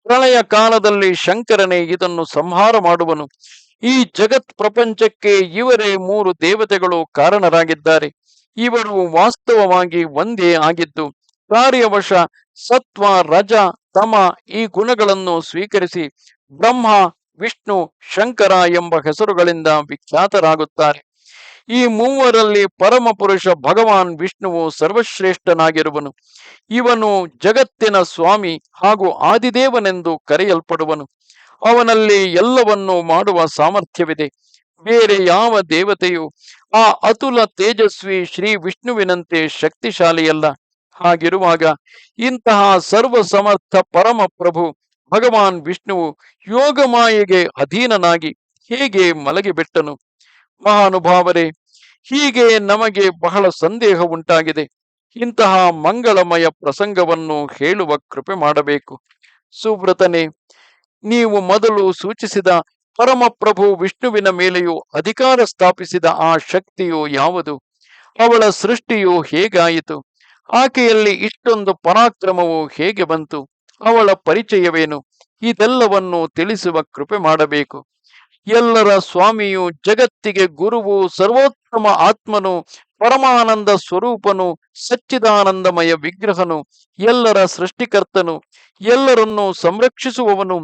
ಪ್ರಳಯ ಕಾಲದಲ್ಲಿ ಶಂಕರನೇ ಇದನ್ನು ಸಂಹಾರ ಮಾಡುವನು. ಈ ಜಗತ್ ಪ್ರಪಂಚಕ್ಕೆ ಇವರೇ ಮೂರು ದೇವತೆಗಳು ಕಾರಣರಾಗಿದ್ದಾರೆ. ಇವರು ವಾಸ್ತವವಾಗಿ ಒಂದೇ ಆಗಿದ್ದು, ಕಾರ್ಯವಶ, ಸತ್ವ, ರಜ, ತಮ ಈ ಗುಣಗಳನ್ನು ಸ್ವೀಕರಿಸಿ ಬ್ರಹ್ಮ, ವಿಷ್ಣು, ಶಂಕರ ಎಂಬ ಹೆಸರುಗಳಿಂದ ವಿಖ್ಯಾತರಾಗುತ್ತಾರೆ. ಈ ಮೂವರಲ್ಲಿ ಪರಮಪುರುಷ ಭಗವಾನ್ ವಿಷ್ಣುವು ಸರ್ವಶ್ರೇಷ್ಠನಾಗಿರುವನು. ಇವನು ಜಗತ್ತಿನ ಸ್ವಾಮಿ ಹಾಗೂ ಆದಿದೇವನೆಂದು ಕರೆಯಲ್ಪಡುವನು. ಅವನಲ್ಲಿ ಎಲ್ಲವನ್ನೂ ಮಾಡುವ ಸಾಮರ್ಥ್ಯವಿದೆ. ಬೇರೆ ಯಾವ ದೇವತೆಯು ಆ ಅತುಲ ತೇಜಸ್ವಿ ಶ್ರೀ ವಿಷ್ಣುವಿನಂತೆ ಶಕ್ತಿಶಾಲಿಯಲ್ಲ. ಹಾಗಿರುವಾಗ ಇಂತಹ ಸರ್ವ ಸಮರ್ಥ ಪರಮ ಪ್ರಭು ಭಗವಾನ್ ವಿಷ್ಣುವು ಯೋಗಮಾಯೆಗೆ ಅಧೀನನಾಗಿ ಹೇಗೆ ಮಲಗಿಬಿಟ್ಟನು? ಮಹಾನುಭಾವರೇ, ಹೀಗೆ ನಮಗೆ ಬಹಳ ಸಂದೇಹ ಉಂಟಾಗಿದೆ. ಇಂತಹ ಮಂಗಳಮಯ ಪ್ರಸಂಗವನ್ನು ಹೇಳುವ ಕೃಪೆ ಮಾಡಬೇಕು. ಸುಬ್ರತನೇ ನೀವು ಮೊದಲು ಸೂಚಿಸಿದ ಪರಮಪ್ರಭು ವಿಷ್ಣುವಿನ ಮೇಲೆಯೂ ಅಧಿಕಾರ ಸ್ಥಾಪಿಸಿದ ಆ ಶಕ್ತಿಯು ಯಾವುದು? ಅವಳ ಸೃಷ್ಟಿಯು ಹೇಗಾಯಿತು? ಆಕೆಯಲ್ಲಿ ಇಷ್ಟೊಂದು ಪರಾಕ್ರಮವು ಹೇಗೆ ಬಂತು? ಅವಳ ಪರಿಚಯವೇನು? ಇದೆಲ್ಲವನ್ನು ತಿಳಿಸುವ ಕೃಪೆ ಮಾಡಬೇಕು. ಎಲ್ಲರ ಸ್ವಾಮಿಯು ಜಗತ್ತಿಗೆ ಗುರುವು ಸರ್ವೋತ್ತಮ ಆತ್ಮನು, ಪರಮಾನಂದ ಸ್ವರೂಪನು, ಸಚ್ಚಿದಾನಂದಮಯ ವಿಗ್ರಹನು, ಎಲ್ಲರ ಸೃಷ್ಟಿಕರ್ತನು, ಎಲ್ಲರನ್ನು ಸಂರಕ್ಷಿಸುವವನು,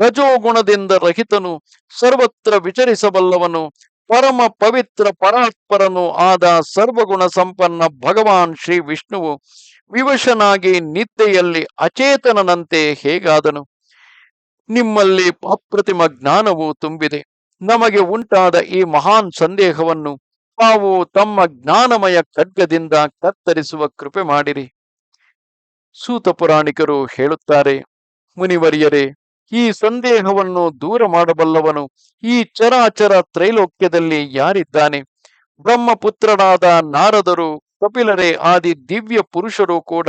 ರಜೋಗುಣದಿಂದ ರಹಿತನು, ಸರ್ವತ್ರ ವಿಚರಿಸಬಲ್ಲವನು, ಪರಮ ಪವಿತ್ರ ಪರಾತ್ಪರನು ಆದ ಸರ್ವಗುಣ ಸಂಪನ್ನ ಭಗವಾನ್ ಶ್ರೀ ವಿಷ್ಣುವು ವಿವಶನಾಗಿ ನಿದ್ದೆಯಲ್ಲಿ ಅಚೇತನನಂತೆ ಹೇಗಾದನು? ನಿಮ್ಮಲ್ಲಿ ಅಪ್ರತಿಮ ಜ್ಞಾನವು ತುಂಬಿದೆ. ನಮಗೆ ಉಂಟಾದ ಈ ಮಹಾನ್ ಸಂದೇಹವನ್ನು ತಾವು ತಮ್ಮ ಜ್ಞಾನಮಯ ಖಡ್ಗದಿಂದ ಕತ್ತರಿಸುವ ಕೃಪೆ ಮಾಡಿರಿ. ಸೂತ ಪುರಾಣಿಕರು ಹೇಳುತ್ತಾರೆ, ಮುನಿವರಿಯರೇ, ಈ ಸಂದೇಹವನ್ನು ದೂರ ಮಾಡಬಲ್ಲವನು ಈ ಚರಾಚರ ತ್ರೈಲೋಕ್ಯದಲ್ಲಿ ಯಾರಿದ್ದಾನೆ? ಬ್ರಹ್ಮಪುತ್ರನಾದ ನಾರದರು, ಕಪಿಲರೇ ಆದಿ ದಿವ್ಯ ಪುರುಷರು ಕೂಡ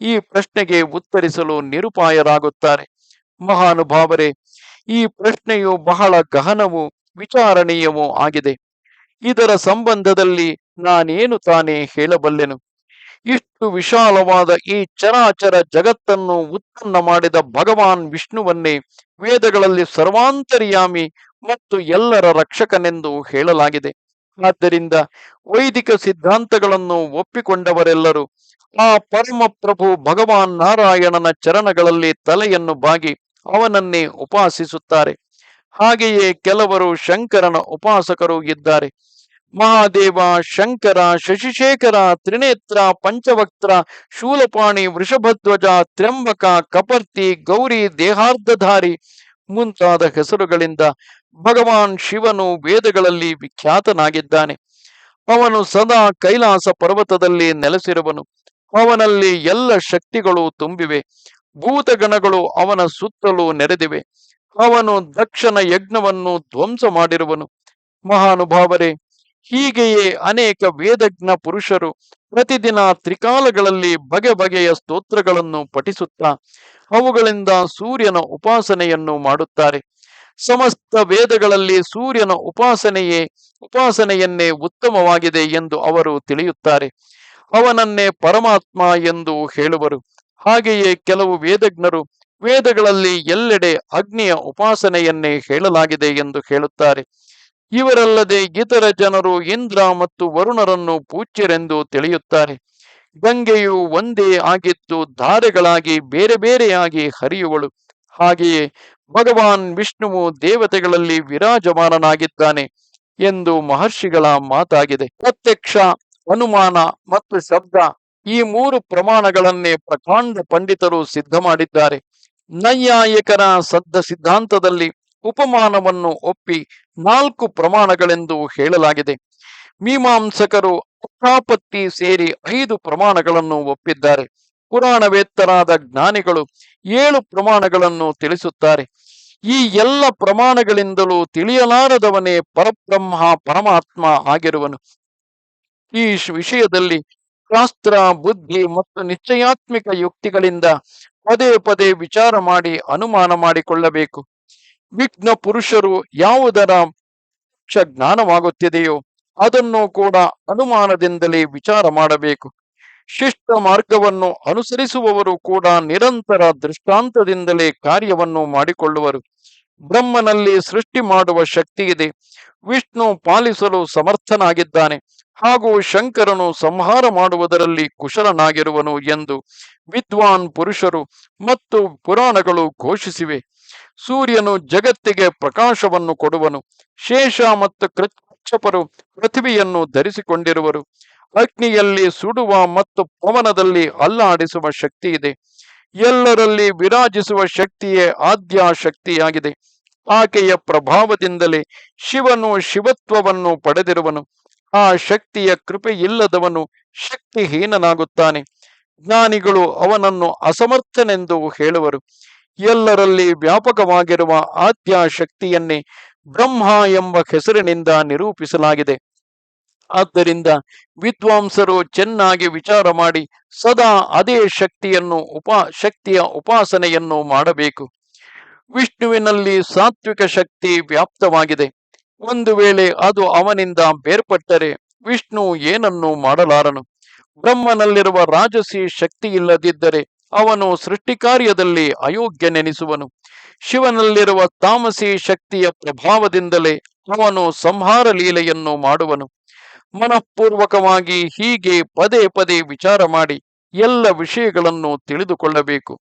ಈ ಪ್ರಶ್ನೆಗೆ ಉತ್ತರಿಸಲು ನಿರುಪಾಯರಾಗುತ್ತಾರೆ. ಮಹಾನುಭಾವರೇ ಈ ಪ್ರಶ್ನೆಯು ಬಹಳ ಗಹನವೂ ವಿಚಾರಣೀಯವೂ ಆಗಿದೆ. ಇದರ ಸಂಬಂಧದಲ್ಲಿ ನಾನೇನು ತಾನೇ ಹೇಳಬಲ್ಲೆನು? ಇಷ್ಟು ವಿಶಾಲವಾದ ಈ ಚರಾಚರ ಜಗತ್ತನ್ನು ಉತ್ಪನ್ನ ಮಾಡಿದ ಭಗವಾನ್ ವಿಷ್ಣುವನ್ನೇ ವೇದಗಳಲ್ಲಿ ಸರ್ವಾಂತರ್ಯಾಮಿ ಮತ್ತು ಎಲ್ಲರ ರಕ್ಷಕನೆಂದು ಹೇಳಲಾಗಿದೆ. ಆದ್ದರಿಂದ ವೈದಿಕ ಸಿದ್ಧಾಂತಗಳನ್ನು ಒಪ್ಪಿಕೊಂಡವರೆಲ್ಲರೂ ಆ ಪರಮ ಪ್ರಭು ಭಗವಾನ್ ನಾರಾಯಣನ ಚರಣಗಳಲ್ಲಿ ತಲೆಯನ್ನು ಬಾಗಿ ಅವನನ್ನೇ ಉಪಾಸಿಸುತ್ತಾರೆ. ಹಾಗೆಯೇ ಕೆಲವರು ಶಂಕರನ ಉಪಾಸಕರು ಇದ್ದಾರೆ. ಮಹಾದೇವ, ಶಂಕರ, ಶಶಿಶೇಖರ, ತ್ರಿನೇತ್ರ, ಪಂಚವಕ್ತ್ರ, ಶೂಲಪಾಣಿ, ವೃಷಭಧ್ವಜ, ತ್ರ್ಯಂಬಕ, ಕಪರ್ತಿ, ಗೌರಿ, ದೇಹಾರ್ಧಧಾರಿ ಮುಂತಾದ ಹೆಸರುಗಳಿಂದ ಭಗವಾನ್ ಶಿವನು ವೇದಗಳಲ್ಲಿ ವಿಖ್ಯಾತನಾಗಿದ್ದಾನೆ. ಅವನು ಸದಾ ಕೈಲಾಸ ಪರ್ವತದಲ್ಲಿ ನೆಲೆಸಿರುವನು. ಅವನಲ್ಲಿ ಎಲ್ಲ ಶಕ್ತಿಗಳು ತುಂಬಿವೆ. ಭೂತಗಣಗಳು ಅವನ ಸುತ್ತಲೂ ನೆರೆದಿವೆ. ಅವನು ದಕ್ಷನ ಯಜ್ಞವನ್ನು ಧ್ವಂಸ ಮಾಡಿರುವನು. ಮಹಾನುಭಾವರೇ, ಹೀಗೆಯೇ ಅನೇಕ ವೇದಜ್ಞ ಪುರುಷರು ಪ್ರತಿದಿನ ತ್ರಿಕಾಲಗಳಲ್ಲಿ ಬಗೆ ಬಗೆಯ ಸ್ತೋತ್ರಗಳನ್ನು ಪಠಿಸುತ್ತಾ, ಅವುಗಳಿಂದ ಸೂರ್ಯನ ಉಪಾಸನೆಯನ್ನು ಮಾಡುತ್ತಾರೆ. ಸಮಸ್ತ ವೇದಗಳಲ್ಲಿ ಸೂರ್ಯನ ಉಪಾಸನೆಯೇ, ಉಪಾಸನೆಯನ್ನೇ ಉತ್ತಮವಾಗಿದೆ ಎಂದು ಅವರು ತಿಳಿಯುತ್ತಾರೆ. ಅವನನ್ನೇ ಪರಮಾತ್ಮ ಎಂದು ಹೇಳುವರು. ಹಾಗೆಯೇ ಕೆಲವು ವೇದಜ್ಞರು ವೇದಗಳಲ್ಲಿ ಎಲ್ಲೆಡೆ ಅಗ್ನಿಯ ಉಪಾಸನೆಯನ್ನೇ ಹೇಳಲಾಗಿದೆ ಎಂದು ಹೇಳುತ್ತಾರೆ. ಇವರಲ್ಲದೆ ಇತರ ಜನರು ಇಂದ್ರ ಮತ್ತು ವರುಣರನ್ನು ಪೂಜ್ಯರೆಂದು ತಿಳಿಯುತ್ತಾರೆ. ಗಂಗೆಯು ಒಂದೇ ಆಗಿದ್ದು ಧಾರೆಗಳಾಗಿ ಬೇರೆ ಬೇರೆಯಾಗಿ ಹರಿಯುವಳು. ಹಾಗೆಯೇ ಭಗವಾನ್ ವಿಷ್ಣುವು ದೇವತೆಗಳಲ್ಲಿ ವಿರಾಜಮಾನನಾಗಿದ್ದಾನೆ ಎಂದು ಮಹರ್ಷಿಗಳ ಮಾತಾಗಿದೆ. ಪ್ರತ್ಯಕ್ಷ, ಅನುಮಾನ ಮತ್ತು ಶಬ್ದ ಈ ಮೂರು ಪ್ರಮಾಣಗಳನ್ನೇ ಪ್ರಕಾಂಡ ಪಂಡಿತರು ಸಿದ್ಧ ಮಾಡಿದ್ದಾರೆ. ನೈಯಾಯಿಕರ ಸದ್ದ ಸಿದ್ಧಾಂತದಲ್ಲಿ ಉಪಮಾನವನ್ನು ಒಪ್ಪಿ ನಾಲ್ಕು ಪ್ರಮಾಣಗಳೆಂದು ಹೇಳಲಾಗಿದೆ. ಮೀಮಾಂಸಕರು ಅರ್ಥಾಪತ್ತಿ ಸೇರಿ ಐದು ಪ್ರಮಾಣಗಳನ್ನು ಒಪ್ಪಿದ್ದಾರೆ. ಪುರಾಣವೇತ್ತರಾದ ಜ್ಞಾನಿಗಳು ಏಳು ಪ್ರಮಾಣಗಳನ್ನು ತಿಳಿಸುತ್ತಾರೆ. ಈ ಎಲ್ಲ ಪ್ರಮಾಣಗಳಿಂದಲೂ ತಿಳಿಯಲಾರದವನೇ ಪರಬ್ರಹ್ಮ, ಪರಮಾತ್ಮ ಆಗಿರುವನು. ಈ ವಿಷಯದಲ್ಲಿ ಶಾಸ್ತ್ರ, ಬುದ್ಧಿ ಮತ್ತು ನಿಶ್ಚಯಾತ್ಮಿಕ ಯುಕ್ತಿಗಳಿಂದ ಪದೇ ಪದೇ ವಿಚಾರ ಮಾಡಿ ಅನುಮಾನ ಮಾಡಿಕೊಳ್ಳಬೇಕು. ವಿಘ್ನ ಪುರುಷರು ಯಾವುದರ ಜ್ಞಾನವಾಗುತ್ತಿದೆಯೋ ಅದನ್ನು ಕೂಡ ಅನುಮಾನದಿಂದಲೇ ವಿಚಾರ ಮಾಡಬೇಕು. ಶಿಷ್ಟ ಮಾರ್ಗವನ್ನು ಅನುಸರಿಸುವವರು ಕೂಡ ನಿರಂತರ ದೃಷ್ಟಾಂತದಿಂದಲೇ ಕಾರ್ಯವನ್ನು ಮಾಡಿಕೊಳ್ಳುವರು. ಬ್ರಹ್ಮನಲ್ಲಿ ಸೃಷ್ಟಿ ಮಾಡುವ ಶಕ್ತಿ ಇದೆ. ವಿಷ್ಣು ಪಾಲಿಸಲು ಸಮರ್ಥನಾಗಿದ್ದಾನೆ. ಹಾಗೂ ಶಂಕರನು ಸಂಹಾರ ಮಾಡುವುದರಲ್ಲಿ ಕುಶಲನಾಗಿರುವನು ಎಂದು ವಿದ್ವಾನ್ ಪುರುಷರು ಮತ್ತು ಪುರಾಣಗಳು ಘೋಷಿಸಿವೆ. ಸೂರ್ಯನು ಜಗತ್ತಿಗೆ ಪ್ರಕಾಶವನ್ನು ಕೊಡುವನು. ಶೇಷ ಮತ್ತು ಕೃಚ್ಛಪರು ಪೃಥ್ವಿಯನ್ನು ಧರಿಸಿಕೊಂಡಿರುವರು. ಅಗ್ನಿಯಲ್ಲಿ ಸುಡುವ ಮತ್ತು ಪವನದಲ್ಲಿ ಅಲ್ಲಾಡಿಸುವ ಶಕ್ತಿ ಇದೆ ಎಲ್ಲರಲ್ಲಿ ವಿರಾಜಿಸುವ ಶಕ್ತಿಯೇ ಆದ್ಯ ಶಕ್ತಿಯಾಗಿದೆ ಆಕೆಯ ಪ್ರಭಾವದಿಂದಲೇ ಶಿವನು ಶಿವತ್ವವನ್ನು ಪಡೆದಿರುವನು. ಆ ಶಕ್ತಿಯ ಕೃಪೆ ಇಲ್ಲದವನು ಶಕ್ತಿಹೀನನಾಗುತ್ತಾನೆ. ಜ್ಞಾನಿಗಳು ಅವನನ್ನು ಅಸಮರ್ಥನೆಂದು ಹೇಳುವರು. ಎಲ್ಲರಲ್ಲಿ ವ್ಯಾಪಕವಾಗಿರುವ ಆದ್ಯ ಶಕ್ತಿಯನ್ನೇ ಬ್ರಹ್ಮ ಎಂಬ ಹೆಸರಿನಿಂದ ನಿರೂಪಿಸಲಾಗಿದೆ. ಆದ್ದರಿಂದ ವಿದ್ವಾಂಸರು ಚೆನ್ನಾಗಿ ವಿಚಾರ ಮಾಡಿ ಸದಾ ಅದೇ ಶಕ್ತಿಯನ್ನು ಉಪಾ, ಶಕ್ತಿಯ ಉಪಾಸನೆಯನ್ನು ಮಾಡಬೇಕು. ವಿಷ್ಣುವಿನಲ್ಲಿ ಸಾತ್ವಿಕ ಶಕ್ತಿ ವ್ಯಾಪ್ತವಾಗಿದೆ. ಒಂದು ವೇಳೆ ಅದು ಅವನಿಂದ ಬೇರ್ಪಟ್ಟರೆ ವಿಷ್ಣು ಏನನ್ನು ಮಾಡಲಾರನು. ಬ್ರಹ್ಮನಲ್ಲಿರುವ ರಾಜಸಿ ಶಕ್ತಿ ಇಲ್ಲದಿದ್ದರೆ ಅವನು ಸೃಷ್ಟಿ ಕಾರ್ಯದಲ್ಲಿ ಅಯೋಗ್ಯನೆನಿಸುವನು. ಶಿವನಲ್ಲಿರುವ ತಾಮಸಿ ಶಕ್ತಿಯ ಪ್ರಭಾವದಿಂದಲೇ ಅವನು ಸಂಹಾರ ಲೀಲೆಯನ್ನು ಮಾಡುವನು. ಮನಃಪೂರ್ವಕವಾಗಿ ಹೀಗೆ ಪದೇ ಪದೇ ವಿಚಾರ ಮಾಡಿ ಎಲ್ಲ ವಿಷಯಗಳನ್ನು ತಿಳಿದುಕೊಳ್ಳಬೇಕು.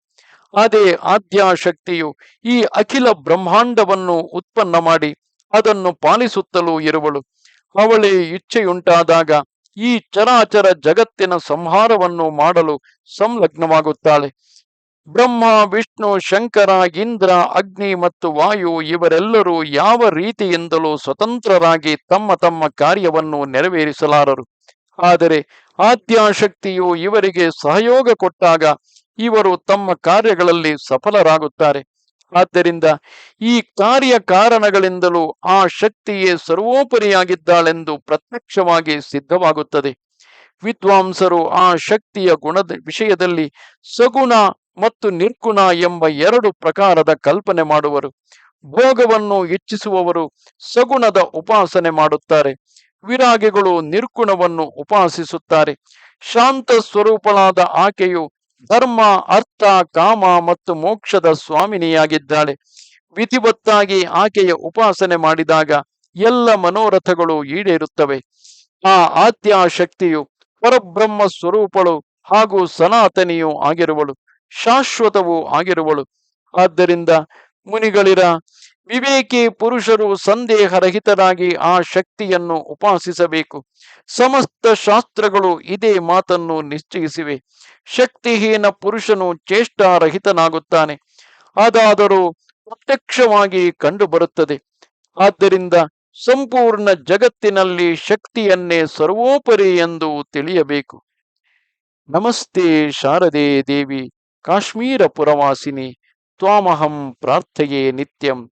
ಅದೇ ಆದ್ಯಾಶಕ್ತಿಯು ಈ ಅಖಿಲ ಬ್ರಹ್ಮಾಂಡವನ್ನು ಉತ್ಪನ್ನ ಮಾಡಿ ಅದನ್ನು ಪಾಲಿಸುತ್ತಲೂ ಇರುವಳು. ಅವಳೇ ಇಚ್ಛೆಯುಂಟಾದಾಗ ಈ ಚರಾಚರ ಜಗತ್ತಿನ ಸಂಹಾರವನ್ನು ಮಾಡಲು ಸಂಲಗ್ನವಾಗುತ್ತಾಳೆ. ಬ್ರಹ್ಮ, ವಿಷ್ಣು, ಶಂಕರ, ಇಂದ್ರ, ಅಗ್ನಿ ಮತ್ತು ವಾಯು ಇವರೆಲ್ಲರೂ ಯಾವ ರೀತಿಯಿಂದಲೂ ಸ್ವತಂತ್ರರಾಗಿ ತಮ್ಮ ತಮ್ಮ ಕಾರ್ಯವನ್ನು ನೆರವೇರಿಸಲಾರರು. ಆದರೆ ಆದ್ಯಾಶಕ್ತಿಯು ಇವರಿಗೆ ಸಹಯೋಗ ಕೊಟ್ಟಾಗ ಇವರು ತಮ್ಮ ಕಾರ್ಯಗಳಲ್ಲಿ ಸಫಲರಾಗುತ್ತಾರೆ. ಆದ್ದರಿಂದ ಈ ಕಾರ್ಯ ಕಾರಣಗಳಿಂದಲೂ ಆ ಶಕ್ತಿಯೇ ಸರ್ವೋಪರಿಯಾಗಿದ್ದಾಳೆಂದು ಪ್ರತ್ಯಕ್ಷವಾಗಿ ಸಿದ್ಧವಾಗುತ್ತದೆ. ವಿದ್ವಾಂಸರು ಆ ಶಕ್ತಿಯ ಗುಣದ ವಿಷಯದಲ್ಲಿ ಸಗುಣ ಮತ್ತು ನಿರ್ಗುಣ ಎಂಬ ಎರಡು ಪ್ರಕಾರದ ಕಲ್ಪನೆ ಮಾಡುವರು. ಭೋಗವನ್ನು ಇಚ್ಛಿಸುವವರು ಸಗುಣದ ಉಪಾಸನೆ ಮಾಡುತ್ತಾರೆ. ವಿರಾಗಿಗಳು ನಿರ್ಗುಣವನ್ನು ಉಪಾಸಿಸುತ್ತಾರೆ. ಶಾಂತ ಸ್ವರೂಪಳಾದ ಆಕೆಯು ಧರ್ಮ, ಅರ್ಥ, ಕಾಮ ಮತ್ತು ಮೋಕ್ಷದ ಸ್ವಾಮಿನಿಯಾಗಿದ್ದಾಳೆ. ವಿಧಿವತ್ತಾಗಿ ಆಕೆಯ ಉಪಾಸನೆ ಮಾಡಿದಾಗ ಎಲ್ಲ ಮನೋರಥಗಳು ಈಡೇರುತ್ತವೆ. ಆ ಆದ್ಯ ಶಕ್ತಿಯು ಪರಬ್ರಹ್ಮ ಸ್ವರೂಪಳು ಹಾಗೂ ಸನಾತನಿಯೂ ಆಗಿರುವಳು, ಶಾಶ್ವತವೂ ಆಗಿರುವಳು. ಆದ್ದರಿಂದ ಮುನಿಗಳಿರ ವಿವೇಕಿ ಪುರುಷರು ಸಂದೇಹರಹಿತರಾಗಿ ಆ ಶಕ್ತಿಯನ್ನು ಉಪಾಸಿಸಬೇಕು. ಸಮಸ್ತ ಶಾಸ್ತ್ರಗಳು ಇದೇ ಮಾತನ್ನು ನಿಶ್ಚಯಿಸಿವೆ. ಶಕ್ತಿಹೀನ ಪುರುಷನು ಚೇಷ್ಟಾರಹಿತನಾಗುತ್ತಾನೆ. ಅದಾದರೂ ಪ್ರತ್ಯಕ್ಷವಾಗಿ ಕಂಡುಬರುತ್ತದೆ. ಆದ್ದರಿಂದ ಸಂಪೂರ್ಣ ಜಗತ್ತಿನಲ್ಲಿ ಶಕ್ತಿಯನ್ನೇ ಸರ್ವೋಪರಿ ಎಂದು ತಿಳಿಯಬೇಕು. ನಮಸ್ತೆ ಶಾರದೆ ದೇವಿ, ಕಾಶ್ಮೀರ ಪುರವಾಸಿನಿ, ತ್ವಾಮಹಂ ಪ್ರಾರ್ಥೆಯೇ ನಿತ್ಯಂ.